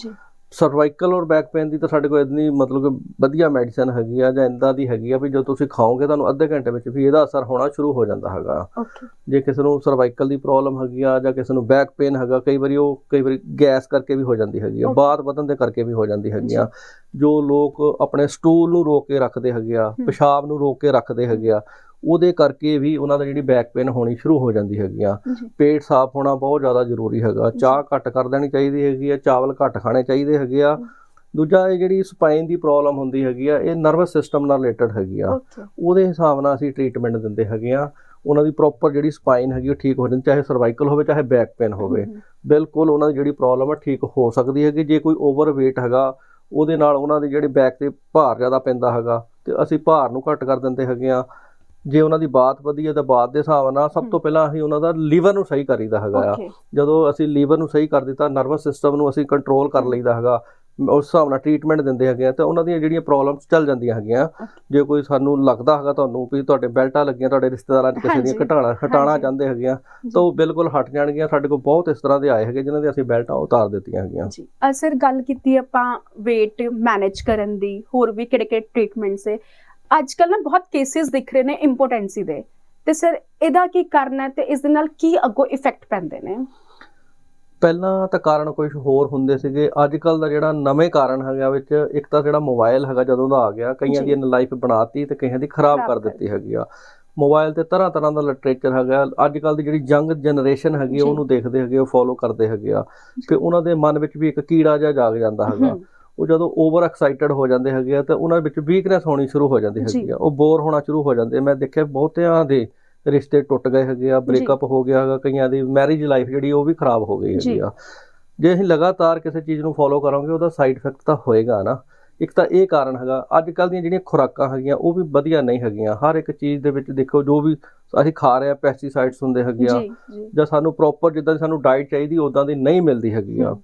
ਸਰਵਾਈਕਲ ਔਰ ਬੈਕ ਪੇਨ ਦੀ ਤਾਂ ਸਾਡੇ ਕੋਲ ਇਤਨੀ ਮਤਲਬ ਕਿ ਵਧੀਆ ਮੈਡੀਸਿਨ ਹੈਗੀ ਆ ਜਾਂ ਇੰਦਾ ਦੀ ਹੈਗੀ ਆ ਵੀ ਜਦੋਂ ਤੁਸੀਂ ਖਾਓਗੇ ਤੁਹਾਨੂੰ ਅੱਧੇ ਘੰਟੇ ਵਿੱਚ ਵੀ ਇਹਦਾ ਅਸਰ ਹੋਣਾ ਸ਼ੁਰੂ ਹੋ ਜਾਂਦਾ ਹੈਗਾ ਓਕੇ ਜੇ ਕਿਸੇ ਨੂੰ ਸਰਵਾਈਕਲ ਦੀ ਪ੍ਰੋਬਲਮ ਹੈਗੀ ਆ ਜਾਂ ਕਿਸੇ ਨੂੰ ਬੈਕ ਪੇਨ ਹੈਗਾ ਕਈ ਵਾਰੀ ਉਹ ਕਈ ਵਾਰੀ ਗੈਸ ਕਰਕੇ ਵੀ ਹੋ ਜਾਂਦੀ ਹੈਗੀ ਆ. ਬਾਤ ਵਧਣ ਦੇ ਕਰਕੇ ਵੀ ਹੋ ਜਾਂਦੀ ਹੈਗੀ ਆ ਜੋ ਲੋਕ ਆਪਣੇ ਸਟੂਲ ਨੂੰ ਰੋਕ ਕੇ ਰੱਖਦੇ ਹੈਗੇ ਆ। ਪਿਸ਼ਾਬ ਨੂੰ ਰੋਕ ਕੇ ਰੱਖਦੇ ਹੈਗੇ ਆ ਉਹਦੇ ਕਰਕੇ ਵੀ ਉਹਨਾਂ ਦਾ ਜਿਹੜੀ ਬੈਕ ਪੇਨ ਹੋਣੀ ਸ਼ੁਰੂ ਹੋ ਜਾਂਦੀ ਹੈਗੀ ਆ। ਪੇਟ ਸਾਫ਼ ਹੋਣਾ ਬਹੁਤ ਜ਼ਿਆਦਾ ਜ਼ਰੂਰੀ ਹੈਗਾ। ਚਾਹ ਘੱਟ ਕਰ ਦੇਣੀ ਚਾਹੀਦੀ ਹੈਗੀ ਆ ਚਾਵਲ ਘੱਟ ਖਾਣੇ ਚਾਹੀਦੇ ਹੈਗੇ ਆ। ਦੂਜਾ ਇਹ ਜਿਹੜੀ ਸਪਾਈਨ ਦੀ ਪ੍ਰੋਬਲਮ ਹੁੰਦੀ ਹੈਗੀ ਆ ਇਹ ਨਰਵਸ ਸਿਸਟਮ ਨਾਲ ਰਿਲੇਟਡ ਹੈਗੀ ਆ। ਉਹਦੇ ਹਿਸਾਬ ਨਾਲ ਅਸੀਂ ਟ੍ਰੀਟਮੈਂਟ ਦਿੰਦੇ ਹੈਗੇ ਆ। ਉਹਨਾਂ ਦੀ ਪ੍ਰੋਪਰ ਜਿਹੜੀ ਸਪਾਈਨ ਹੈਗੀ ਉਹ ਠੀਕ ਹੋ ਜਾਂਦੀ ਚਾਹੇ ਸਰਵਾਈਕਲ ਹੋਵੇ ਚਾਹੇ ਬੈਕ ਪੇਨ ਹੋਵੇ। ਬਿਲਕੁਲ ਉਹਨਾਂ ਦੀ ਜਿਹੜੀ ਪ੍ਰੋਬਲਮ ਹੈ ਠੀਕ ਹੋ ਸਕਦੀ ਹੈ ਕਿ ਜੇ ਕੋਈ ਓਵਰ weight ਹੈਗਾ ਉਹਦੇ ਨਾਲ ਉਹਨਾਂ ਦੀ ਜਿਹੜੀ ਬੈਕ ਤੇ ਭਾਰ ਜ਼ਿਆਦਾ ਪੈਂਦਾ ਹੈਗਾ ਤੇ ਅਸੀਂ ਭਾਰ ਨੂੰ ਘੱਟ ਕਰ ਦਿੰਦੇ ਹੈਗੇ ਆ। ਜੇ ਉਹਨਾਂ ਦੀ ਬਾਤ ਵਧੀਆ ਤਾਂ ਬਾਤ ਦੇ ਹਿਸਾਬ ਨਾਲ ਸਭ ਤੋਂ ਪਹਿਲਾਂ ਅਸੀਂ ਉਹਨਾਂ ਦਾ ਲੀਵਰ ਨੂੰ ਸਹੀ ਕਰੀਦਾ ਹੈਗਾ ਆ। ਜਦੋਂ ਅਸੀਂ ਲੀਵਰ ਨੂੰ ਸਹੀ ਕਰ ਦਿੱਤਾ ਨਰਵਸ ਸਿਸਟਮ ਨੂੰ ਅਸੀਂ ਕੰਟਰੋਲ ਕਰ ਲਈਦਾ ਹੈਗਾ ਉਸ ਹਿਸਾਬ ਨਾਲ ਟ੍ਰੀਟਮੈਂਟ ਦਿੰਦੇ ਹੈਗੇ ਆ ਤੇ ਉਹਨਾਂ ਦੀਆਂ ਜਿਹੜੀਆਂ ਪ੍ਰੋਬਲਮਸ ਚੱਲ ਜਾਂਦੀਆਂ ਹੈਗੀਆਂ। ਜੇ ਕੋਈ ਸਾਨੂੰ ਲੱਗਦਾ ਹੈਗਾ ਤੁਹਾਨੂੰ ਵੀ ਤੁਹਾਡੇ ਬੈਲਟਾਂ ਲੱਗੀਆਂ ਤੁਹਾਡੇ ਰਿਸ਼ਤੇਦਾਰਾਂ 'ਚ ਕਿਸੇ ਦੀਆਂ। ਘਟਾਣਾ ਹਟਾਣਾ। ਚਾਹੁੰਦੇ ਹੈਗੇ ਆ ਤਾਂ ਉਹ ਬਿਲਕੁਲ ਹਟ ਜਾਣਗੀਆਂ। ਸਾਡੇ ਕੋਲ ਬਹੁਤ ਇਸ ਤਰ੍ਹਾਂ ਦੇ ਆਏ ਹੈਗੇ ਜਿਨ੍ਹਾਂ ਦੇ ਅਸੀਂ ਬੈਲਟਾਂ ਉਤਾਰ ਦਿੱਤੀਆਂ ਹੈਗੀਆਂ। ਜੀ। ਅਸਰ ਗੱਲ ਕੀਤੀ ਆਪਾਂ weight ਮੈਨੇਜ ਕਰਨ ਦੀ ਹੋਰ ਵੀ ਕਿਹੜੇ ਕਿਹੜੇ ਟ੍ਰੀਟਮੈਂਟਸ ਹੈ ਅੱਜ ਕੱਲ ਨਾ ਬਹੁਤ ਕੇਸਿਸ ਦਿਖ ਰਹੇ ਨੇ ਇੰਪੋਟੈਂਸੀ ਦੇ। ਤੇ ਸਰ ਇਹਦਾ ਕੀ ਕਾਰਨ ਹੈ ਤੇ ਇਸ ਦੇ ਨਾਲ ਕੀ ਅੱਗੋਂ ਇਫੈਕਟ ਪੈਂਦੇ ਨੇ? ਪਹਿਲਾਂ ਤਾਂ ਕਾਰਨ ਕੁਝ ਹੋਰ ਹੁੰਦੇ ਸੀਗੇ। ਅੱਜ ਕੱਲ ਦਾ ਜਿਹੜਾ ਨਵੇਂ ਕਾਰਨ ਹੈਗਾ ਵਿੱਚ ਇੱਕ ਤਾਂ ਜਿਹੜਾ ਮੋਬਾਈਲ ਹੈਗਾ ਜਦੋਂ ਦਾ ਆ ਗਿਆ ਕਈਆਂ। ਦੀ ਲਾਈਫ ਬਣਾਤੀ ਤੇ ਕਈਆਂ ਦੀ ਖਰਾਬ ਕਰ ਦਿੱਤੀ ਹੈਗੀ ਆ। ਮੋਬਾਈਲ ਤੇ ਤਰ੍ਹਾਂ ਤਰ੍ਹਾਂ ਦਾ ਲਿਟਰੇਚਰ ਹੈਗਾ। ਅੱਜ ਕੱਲ ਦੀ ਜਿਹੜੀ ਯੰਗ ਜਨਰੇਸ਼ਨ ਹੈਗੀ। ਉਹਨੂੰ ਦੇਖਦੇ ਹੈਗੇ ਉਹ ਫੋਲੋ ਕਰਦੇ ਹੈਗੇ ਆ। ਕਿ ਉਹਨਾਂ ਦੇ ਮਨ ਵਿੱਚ ਵੀ ਇੱਕ ਕੀੜਾ ਜਿਹਾ ਜਾਗ ਜਾਂਦਾ ਹੈਗਾ। ਉਹ ਜਦੋਂ ਓਵਰ ਐਕਸਾਈਟਡ ਹੋ ਜਾਂਦੇ ਹੈਗੇ ਆ ਤੇ ਉਹਨਾਂ ਵਿੱਚ ਵੀਕਨੈਸ ਹੋਣੀ ਸ਼ੁਰੂ ਹੋ ਜਾਂਦੀ। ਹੈਗੀ ਆ ਉਹ ਬੋਰ ਹੋਣਾ ਸ਼ੁਰੂ ਹੋ ਜਾਂਦੇ। ਮੈਂ ਦੇਖਿਆ ਬਹੁਤਿਆਂ ਦੇ ਰਿਸ਼ਤੇ ਟੁੱਟ ਗਏ ਹੈਗੇ ਆ ਬ੍ਰੇਕਅਪ ਹੋ ਗਿਆ ਹੈਗਾ ਕਈਆਂ ਦੀ ਮੈਰਿਜ ਲਾਈਫ ਜਿਹੜੀ ਉਹ ਵੀ ਖਰਾਬ ਹੋ ਗਈ ਹੈਗੀ। ਆ ਜੇ ਅਸੀਂ ਲਗਾਤਾਰ ਕਿਸੇ ਚੀਜ਼ ਨੂੰ ਫੋਲੋ ਕਰਾਂਗੇ ਉਹਦਾ ਸਾਈਡ ਇਫੈਕਟ ਤਾਂ ਹੋਏਗਾ ਨਾ ਇੱਕ ਤਾਂ ਇਹ ਕਾਰਨ ਹੈਗਾ ਅੱਜ ਕੱਲ ਦੀਆਂ ਜਿਹੜੀਆਂ ਖੁਰਾਕਾਂ ਹੈਗੀਆਂ ਉਹ ਵੀ ਵਧੀਆ ਨਹੀਂ ਹੈਗੀਆਂ ਹਰ ਇੱਕ ਚੀਜ਼ ਦੇ ਵਿੱਚ ਦੇਖੋ ਜੋ ਵੀ ਅਸੀਂ ਖਾ ਰਹੇ ਆ ਪੈਸਟੀਸਾਈਡਸ ਹੁੰਦੇ ਹੈਗੇ ਆ ਜੀ ਸਾਨੂੰ ਪ੍ਰੋਪਰ ਜਿੱਦਾਂ ਦੀ ਸਾਨੂੰ ਡਾਈਟ ਚਾਹੀਦੀ ਉਦਾਂ ਦੀ ਨਹੀਂ ਮਿਲਦੀ ਹੈਗੀ ਆ।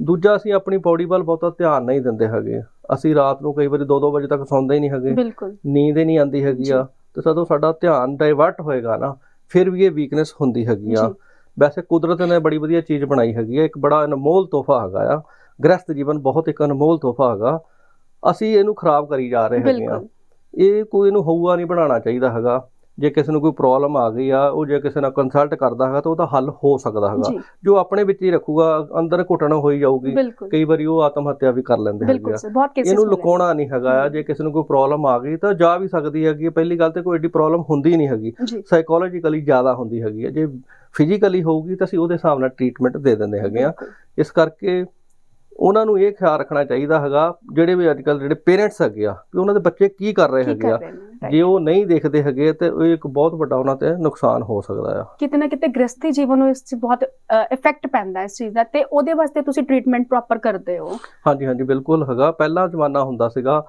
ਦੂਜਾ ਅਸੀਂ ਆਪਣੀ ਬਾਡੀ ਵੱਲ ਬਹੁਤਾ ਧਿਆਨ ਨਹੀਂ ਦਿੰਦੇ ਹੈਗੇ। ਅਸੀਂ ਰਾਤ ਨੂੰ ਕਈ ਵਾਰੀ 2-2 ਵਜੇ ਤੱਕ ਸੌਂਦੇ ਹੀ ਨਹੀਂ ਹੈਗੇ। ਬਿਲਕੁਲ। ਨੀਂਦ ਹੀ ਨਹੀਂ ਆਉਂਦੀ ਹੈਗੀ ਆ। ਤੇ ਜਦੋਂ ਸਾਡਾ ਧਿਆਨ ਡਾਇਵਰਟ ਹੋਏਗਾ ਨਾ ਫਿਰ ਵੀ ਇਹ ਵੀਕਨੈਸ ਹੁੰਦੀ ਹੈਗੀ ਆ। ਵੈਸੇ ਕੁਦਰਤ ਨੇ ਬੜੀ ਵਧੀਆ ਚੀਜ਼ ਬਣਾਈ ਹੈਗੀ ਆ। ਇੱਕ ਬੜਾ ਅਨਮੋਲ ਤੋਹਫਾ ਹੈਗਾ ਆ। ਗ੍ਰਸਤ ਜੀਵਨ ਬਹੁਤ ਇੱਕ ਅਨਮੋਲ ਤੋਹਫਾ ਹੈਗਾ। ਅਸੀਂ ਇਹਨੂੰ ਖਰਾਬ ਕਰੀ ਜਾ ਰਹੇ ਹੈਗੇ ਆ। ਇਹ ਕੋਈ ਇਹਨੂੰ ਹਊਆ ਨਹੀਂ ਬਣਾਉਣਾ ਚਾਹੀਦਾ ਹੈਗਾ। ਜੇ ਕਿਸੇ ਨੂੰ ਕੋਈ ਪ੍ਰੋਬਲਮ ਆ ਗਈ ਆ ਉਹ ਜੇ ਕਿਸੇ ਨਾਲ ਕੰਸਲਟ ਕਰਦਾ ਹੈਗਾ ਤਾਂ ਉਹਦਾ ਹੱਲ ਹੋ ਸਕਦਾ ਹੈਗਾ। ਜੀ। ਆਪਣੇ ਵਿੱਚ ਹੀ ਰੱਖੂਗਾ ਅੰਦਰ ਘੁੱਟਣ ਹੋਈ ਜਾਊਗੀ। ਕਈ ਵਾਰੀ ਉਹ ਆਤਮ ਹੱਤਿਆ ਵੀ ਕਰ ਲੈਂਦੇ ਹੈਗੇ ਆ। ਇਹਨੂੰ ਲੁਕਾਉਣਾ ਨਹੀਂ ਹੈਗਾ ਜੇ ਕਿਸੇ ਨੂੰ ਕੋਈ ਪ੍ਰੋਬਲਮ ਆ ਗਈ ਤਾਂ ਜਾ ਵੀ ਸਕਦੀ ਹੈਗੀ ਪਹਿਲੀ ਗੱਲ ਤੇ ਕੋਈ ਏਡੀ ਪ੍ਰੋਬਲਮ ਹੁੰਦੀ ਨਹੀਂ ਹੈਗੀ। ਸਾਈਕੋਲੋਜੀਕਲੀ ਜ਼ਿਆਦਾ ਹੁੰਦੀ ਹੈਗੀ ਜੇ ਫਿਜ਼ੀਕਲੀ ਹੋਊਗੀ ਤਾਂ ਅਸੀਂ ਉਹਦੇ ਹਿਸਾਬ ਨਾਲ ਟ੍ਰੀਟਮੈਂਟ ਦੇ ਦਿੰਦੇ ਹੈਗੇ ਆ। ਇਸ ਕਰਕੇ ਉਹਨਾਂ ਨੂੰ ਇਹ ਖਿਆਲ ਰੱਖਣਾ ਚਾਹੀਦਾ ਹੈਗਾ ਜਿਹੜੇ ਵੀ ਅੱਜ ਕੱਲ ਜਿਹੜੇ ਪੇਰੈਂਟਸ ਹੈਗੇ ਆ ਕਿ ਉਹਨਾਂ ਦੇ ਬੱਚੇ ਕੀ ਕਰ ਰਹੇ ਹੈਗੇ ਆ। ਜੇ ਉਹ ਨਹੀਂ ਦੇਖਦੇ ਹੈਗੇ ਤੇ ਉਹ ਇੱਕ ਬਹੁਤ ਵੱਡਾ ਉਹਨਾਂ ਤੇ ਨੁਕਸਾਨ ਹੋ ਸਕਦਾ ਆ। ਕਿਤੇ ਨਾ ਕਿਤੇ ਗ੍ਰਸਤੀ ਜੀਵਨ ਨੂੰ ਇਸ 'ਚ ਬਹੁਤ ਇਫੈਕਟ ਪੈਂਦਾ ਇਸ ਚੀਜ਼ ਦਾ ਤੇ ਉਹਦੇ ਵਾਸਤੇ ਤੁਸੀਂ ਟ੍ਰੀਟਮੈਂਟ ਪ੍ਰੋਪਰ ਕਰਦੇ ਹੋ। ਹਾਂਜੀ ਹਾਂਜੀ ਬਿਲਕੁਲ ਹੈਗਾ। ਪਹਿਲਾ ਜ਼ਮਾਨਾ ਹੁੰਦਾ ਸੀਗਾ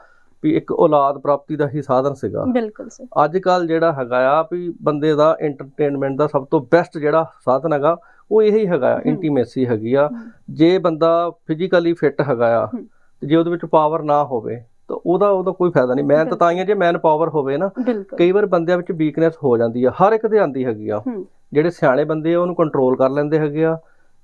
ਵੀ ਇੱਕ ਔਲਾਦ ਪ੍ਰਾਪਤੀ ਦਾ ਹੀ ਸਾਧਨ ਸੀਗਾ। ਬਿਲਕੁਲ ਸਰ ਅੱਜ ਕੱਲ ਜਿਹੜਾ ਹੈਗਾ ਆ ਵੀ ਬੰਦੇ ਦਾ ਐਂਟਰਟੇਨਮੈਂਟ ਦਾ ਸਭ ਤੋਂ ਬੈਸਟ ਜਿਹੜਾ ਸਾਧਨ ਹੈਗਾ ਉਹ ਇਹੀ ਹੈਗਾ। ਇੰਟੀਮੇਸੀ ਹੈਗੀ ਆ। ਜੇ ਬੰਦਾ ਫਿਜ਼ੀਕਲੀ ਫਿੱਟ ਹੈਗਾ ਆ। ਤੇ ਜੇ ਉਹਦੇ ਵਿੱਚ ਪਾਵਰ ਨਾ ਹੋਵੇ ਤਾਂ ਉਹਦਾ ਉਹਦਾ ਕੋਈ ਫਾਇਦਾ ਨਹੀਂ ਮਿਹਨਤ ਤਾਂ ਹੀ ਹੈ ਜੇ ਮੈਨ ਪਾਵਰ ਹੋਵੇ ਨਾ ਕਈ ਵਾਰ ਬੰਦਿਆਂ ਵਿੱਚ ਵੀਕਨੈਸ ਹੋ ਜਾਂਦੀ ਆ ਹਰ ਇੱਕ ਦੇ ਆਂਦੀ ਹੈਗੀ ਆ। ਜਿਹੜੇ ਸਿਆਣੇ ਬੰਦੇ ਆ ਉਹਨੂੰ ਕੰਟਰੋਲ ਕਰ ਲੈਂਦੇ ਹੈਗੇ ਆ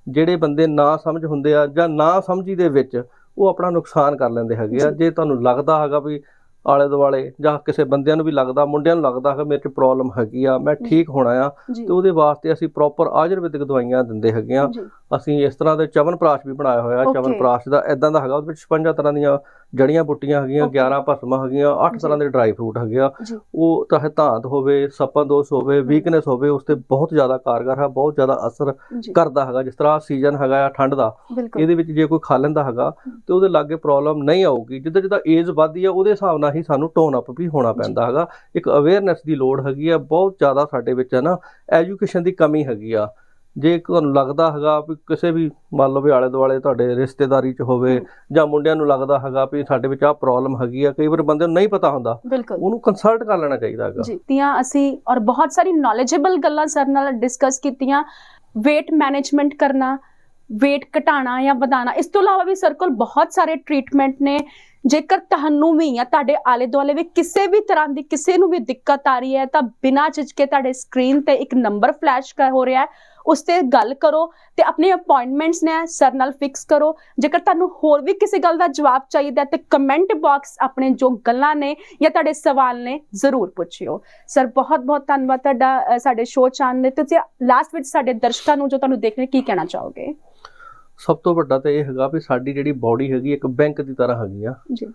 ਜਿਹੜੇ ਬੰਦੇ ਨਾ ਸਮਝ ਹੁੰਦੇ ਆ ਜਾਂ ਨਾ ਸਮਝੀ ਦੇ ਵਿੱਚ ਉਹ ਆਪਣਾ ਨੁਕਸਾਨ ਕਰ ਲੈਂਦੇ ਹੈਗੇ ਆ। ਜੇ ਤੁਹਾਨੂੰ ਲੱਗਦਾ ਹੈਗਾ ਵੀ ਆਲੇ ਦੁਆਲੇ ਜਾਂ ਕਿਸੇ ਬੰਦਿਆਂ ਨੂੰ ਵੀ ਲੱਗਦਾ ਮੁੰਡਿਆਂ ਨੂੰ ਲੱਗਦਾ ਹੈ ਮੇਰੇ 'ਚ ਪ੍ਰੋਬਲਮ ਹੈਗੀ ਆ ਮੈਂ। ਠੀਕ ਹੋਣਾ ਆ ਤੇ ਉਹਦੇ ਵਾਸਤੇ ਅਸੀਂ ਪ੍ਰੋਪਰ ਆਯੁਰਵੈਦਿਕ ਦਵਾਈਆਂ ਦਿੰਦੇ ਹੈਗੇ ਆ। ਅਸੀਂ ਇਸ ਤਰ੍ਹਾਂ ਦੇ ਚਵਨ ਪ੍ਰਾਸ਼ ਵੀ ਬਣਾਇਆ ਹੋਇਆ. ਚਵਨ ਪ੍ਰਾਸ਼ ਦਾ ਇਦਾਂ ਦਾ ਹੈਗਾ ਉਹਦੇ ਵਿੱਚ 56 ਤਰ੍ਹਾਂ ਦੀਆਂ ਜੜੀਆਂ ਬੂਟੀਆਂ ਹੈਗੀਆਂ Okay. 11 ਭਸਮਾਂ ਹੈਗੀਆਂ 8 ਜੀ। ਤਰ੍ਹਾਂ ਦੇ ਡਰਾਈ ਫਰੂਟ ਹੈਗੇ ਆ। ਉਹ ਚਾਹੇ ਧਾਤ ਹੋਵੇ ਸੱਪਾਂ ਦੋਸ਼ ਹੋਵੇ ਵੀਕਨੈਸ ਹੋਵੇ ਉਸ ਤੇ ਬਹੁਤ ਜ਼ਿਆਦਾ ਕਾਰਗਰ ਹੈ ਬਹੁਤ ਜ਼ਿਆਦਾ ਅਸਰ ਕਰਦਾ ਹੈਗਾ ਜਿਸ ਤਰ੍ਹਾਂ ਸੀਜ਼ਨ ਹੈਗਾ ਆ ਠੰਡ ਦਾ। ਇਹਦੇ ਵਿੱਚ ਜੇ ਕੋਈ ਖਾ ਲੈਂਦਾ ਹੈਗਾ ਤੇ ਉਹਦੇ ਲਾਗੇ ਪ੍ਰੋਬਲਮ ਨਹੀਂ ਆਊਗੀ। ਜਿੱਦਾਂ ਜਿੱਦਾਂ ਏਜ ਵੱਧਦੀ ਆ ਉਹਦੇ ਹਿਸਾਬ ਨਾਲ ਹੀ ਸਾਨੂੰ ਟੋਨ ਅਪ ਵੀ ਹੋਣਾ ਪੈਂਦਾ ਹੈਗਾ। ਇੱਕ ਅਵੇਅਰਨੈਸ ਦੀ ਲੋੜ ਹੈਗੀ ਆ ਬਹੁਤ ਜ਼ਿਆਦਾ ਸਾਡੇ ਵਿੱਚ ਹੈ ਨਾ ਐਜੂਕੇਸ਼ਨ ਦੀ ਕਮੀ ਹੈਗੀ ਆ। ਜੇ ਤੁਹਾਨੂੰ ਲੱਗਦਾ ਹੈਗਾ ਵੀ ਕਿਸੇ ਵੀ ਮੰਨ ਲਓ ਵੀ ਆਲੇ ਦੁਆਲੇ ਤੁਹਾਡੇ ਰਿਸ਼ਤੇਦਾਰੀ 'ਚ ਹੋਵੇ ਜਾਂ ਮੁੰਡਿਆਂ ਨੂੰ ਲੱਗਦਾ ਹੈਗਾ ਵੀ ਸਾਡੇ ਵਿੱਚ ਆਹ ਪ੍ਰੋਬਲਮ ਹੈਗੀ ਆ ਕਈ ਵਾਰ ਬੰਦੇ ਨੂੰ ਨਹੀਂ ਪਤਾ ਹੁੰਦਾ। ਬਿਲਕੁਲ। ਉਹਨੂੰ ਕੰਸਲਟ ਕਰ ਲੈਣਾ ਚਾਹੀਦਾ ਹੈਗਾ। ਜੀ ਤੀਆਂ ਅਸੀਂ ਔਰ ਬਹੁਤ ਸਾਰੀ ਨੌਲੇਜੇਬਲ ਗੱਲਾਂ ਸਰ ਨਾਲ ਡਿਸਕਸ ਕੀਤੀਆਂ। weight ਮੈਨੇਜਮੈਂਟ ਕਰਨਾ weight ਘਟਾਣਾ ਜਾਂ ਵਧਾਣਾ ਇਸ ਤੋਂ ਇਲਾਵਾ ਵੀ ਸਰ ਕੋਲ ਬਹੁਤ ਸਾਰੇ ਟ੍ਰੀਟਮੈਂਟ ਨੇ। ਜੇਕਰ ਤੁਹਾਨੂੰ ਵੀ ਜਾਂ ਤੁਹਾਡੇ ਆਲੇ ਦੁਆਲੇ ਵੀ ਕਿਸੇ ਵੀ ਤਰ੍ਹਾਂ ਦੀ ਕਿਸੇ ਨੂੰ ਵੀ ਦਿੱਕਤ ਆ ਰਹੀ ਹੈ, ਤਾਂ ਬਿਨਾਂ ਝਿਜਕੇ ਤੁਹਾਡੇ ਸਕਰੀਨ ਤੇ ਇੱਕ ਨੰਬਰ ਫਲੈਸ਼ ਕਰ ਹੋ ਰਿਹਾ ਹੈ। ਉਸ ਤੇ ਗੱਲ ਕਰੋ ਤੇ ਆਪਣੇ ਅਪਾਇੰਟਮੈਂਟਸ ਨੇ ਸਰ ਨਾਲ ਫਿਕਸ ਕਰੋ। ਜੇਕਰ ਤੁਹਾਨੂੰ ਹੋਰ ਵੀ ਕਿਸੇ ਗੱਲ ਦਾ ਜਵਾਬ ਚਾਹੀਦਾ ਹੈ, ਤੇ ਕਮੈਂਟ ਬਾਕਸ ਆਪਣੇ ਜੋ ਗੱਲਾਂ ਨੇ ਜਾਂ ਤੁਹਾਡੇ ਸਵਾਲ ਨੇ ਜ਼ਰੂਰ ਪੁੱਛਿਓ। ਸਰ ਬਹੁਤ ਬਹੁਤ ਧੰਨਵਾਦ ਤੁਹਾਡਾ ਸਾਡੇ ਸ਼ੋਅ ਚਾਨ ਨੇ ਤੁਸੀਂ ਲਾਸਟ ਵਿੱਚ ਸਾਡੇ ਦਰਸ਼ਕਾਂ ਨੂੰ ਜੋ ਤੁਹਾਨੂੰ ਦੇਖ ਰਹੇ ਕੀ ਕਹਿਣਾ ਚਾਹੋਗੇ? ਸਭ ਤੋਂ ਵੱਡਾ ਤਾਂ ਇਹ ਹੈਗਾ ਵੀ ਸਾਡੀ ਜਿਹੜੀ ਬਾਡੀ ਹੈਗੀ ਇੱਕ ਬੈਂਕ ਦੀ ਤਰ੍ਹਾਂ ਹੈਗੀ ਆ। ਜੀ।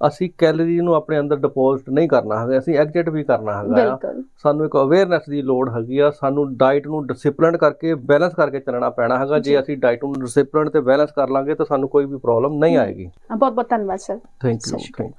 ਅਸੀਂ ਕੈਲਰੀ ਨੂੰ ਆਪਣੇ ਅੰਦਰ ਡਿਪੋਜ਼ਿਟ ਨਹੀਂ ਕਰਨਾ ਹੈਗਾ ਅਸੀਂ ਐਗਜ਼ਿਟ ਵੀ ਕਰਨਾ ਹੈਗਾ ਸਾਨੂੰ ਇੱਕ ਅਵੇਅਰਨੈਸ ਦੀ ਲੋੜ ਹੈਗੀ ਆ ਸਾਨੂੰ ਡਾਈਟ ਨੂੰ ਡਿਸਪਲਿਨ ਕਰਕੇ ਬੈਲੈਂਸ ਕਰਕੇ ਚੱਲਣਾ ਪੈਣਾ ਹੈਗਾ। ਜੀ। ਅਸੀਂ ਡਾਈਟ ਨੂੰ ਡਿਸਪਲਿਨ ਤੇ ਬੈਲੈਂਸ ਕਰ ਲਾਂਗੇ ਤਾਂ ਸਾਨੂੰ ਕੋਈ ਵੀ ਪ੍ਰੋਬਲਮ ਨਹੀਂ। ਆਏਗੀ। ਬਹੁਤ ਬਹੁਤ ਧੰਨਵਾਦ ਸਰ ਥੈਂਕ ਯੂ। ਥੈਂਕ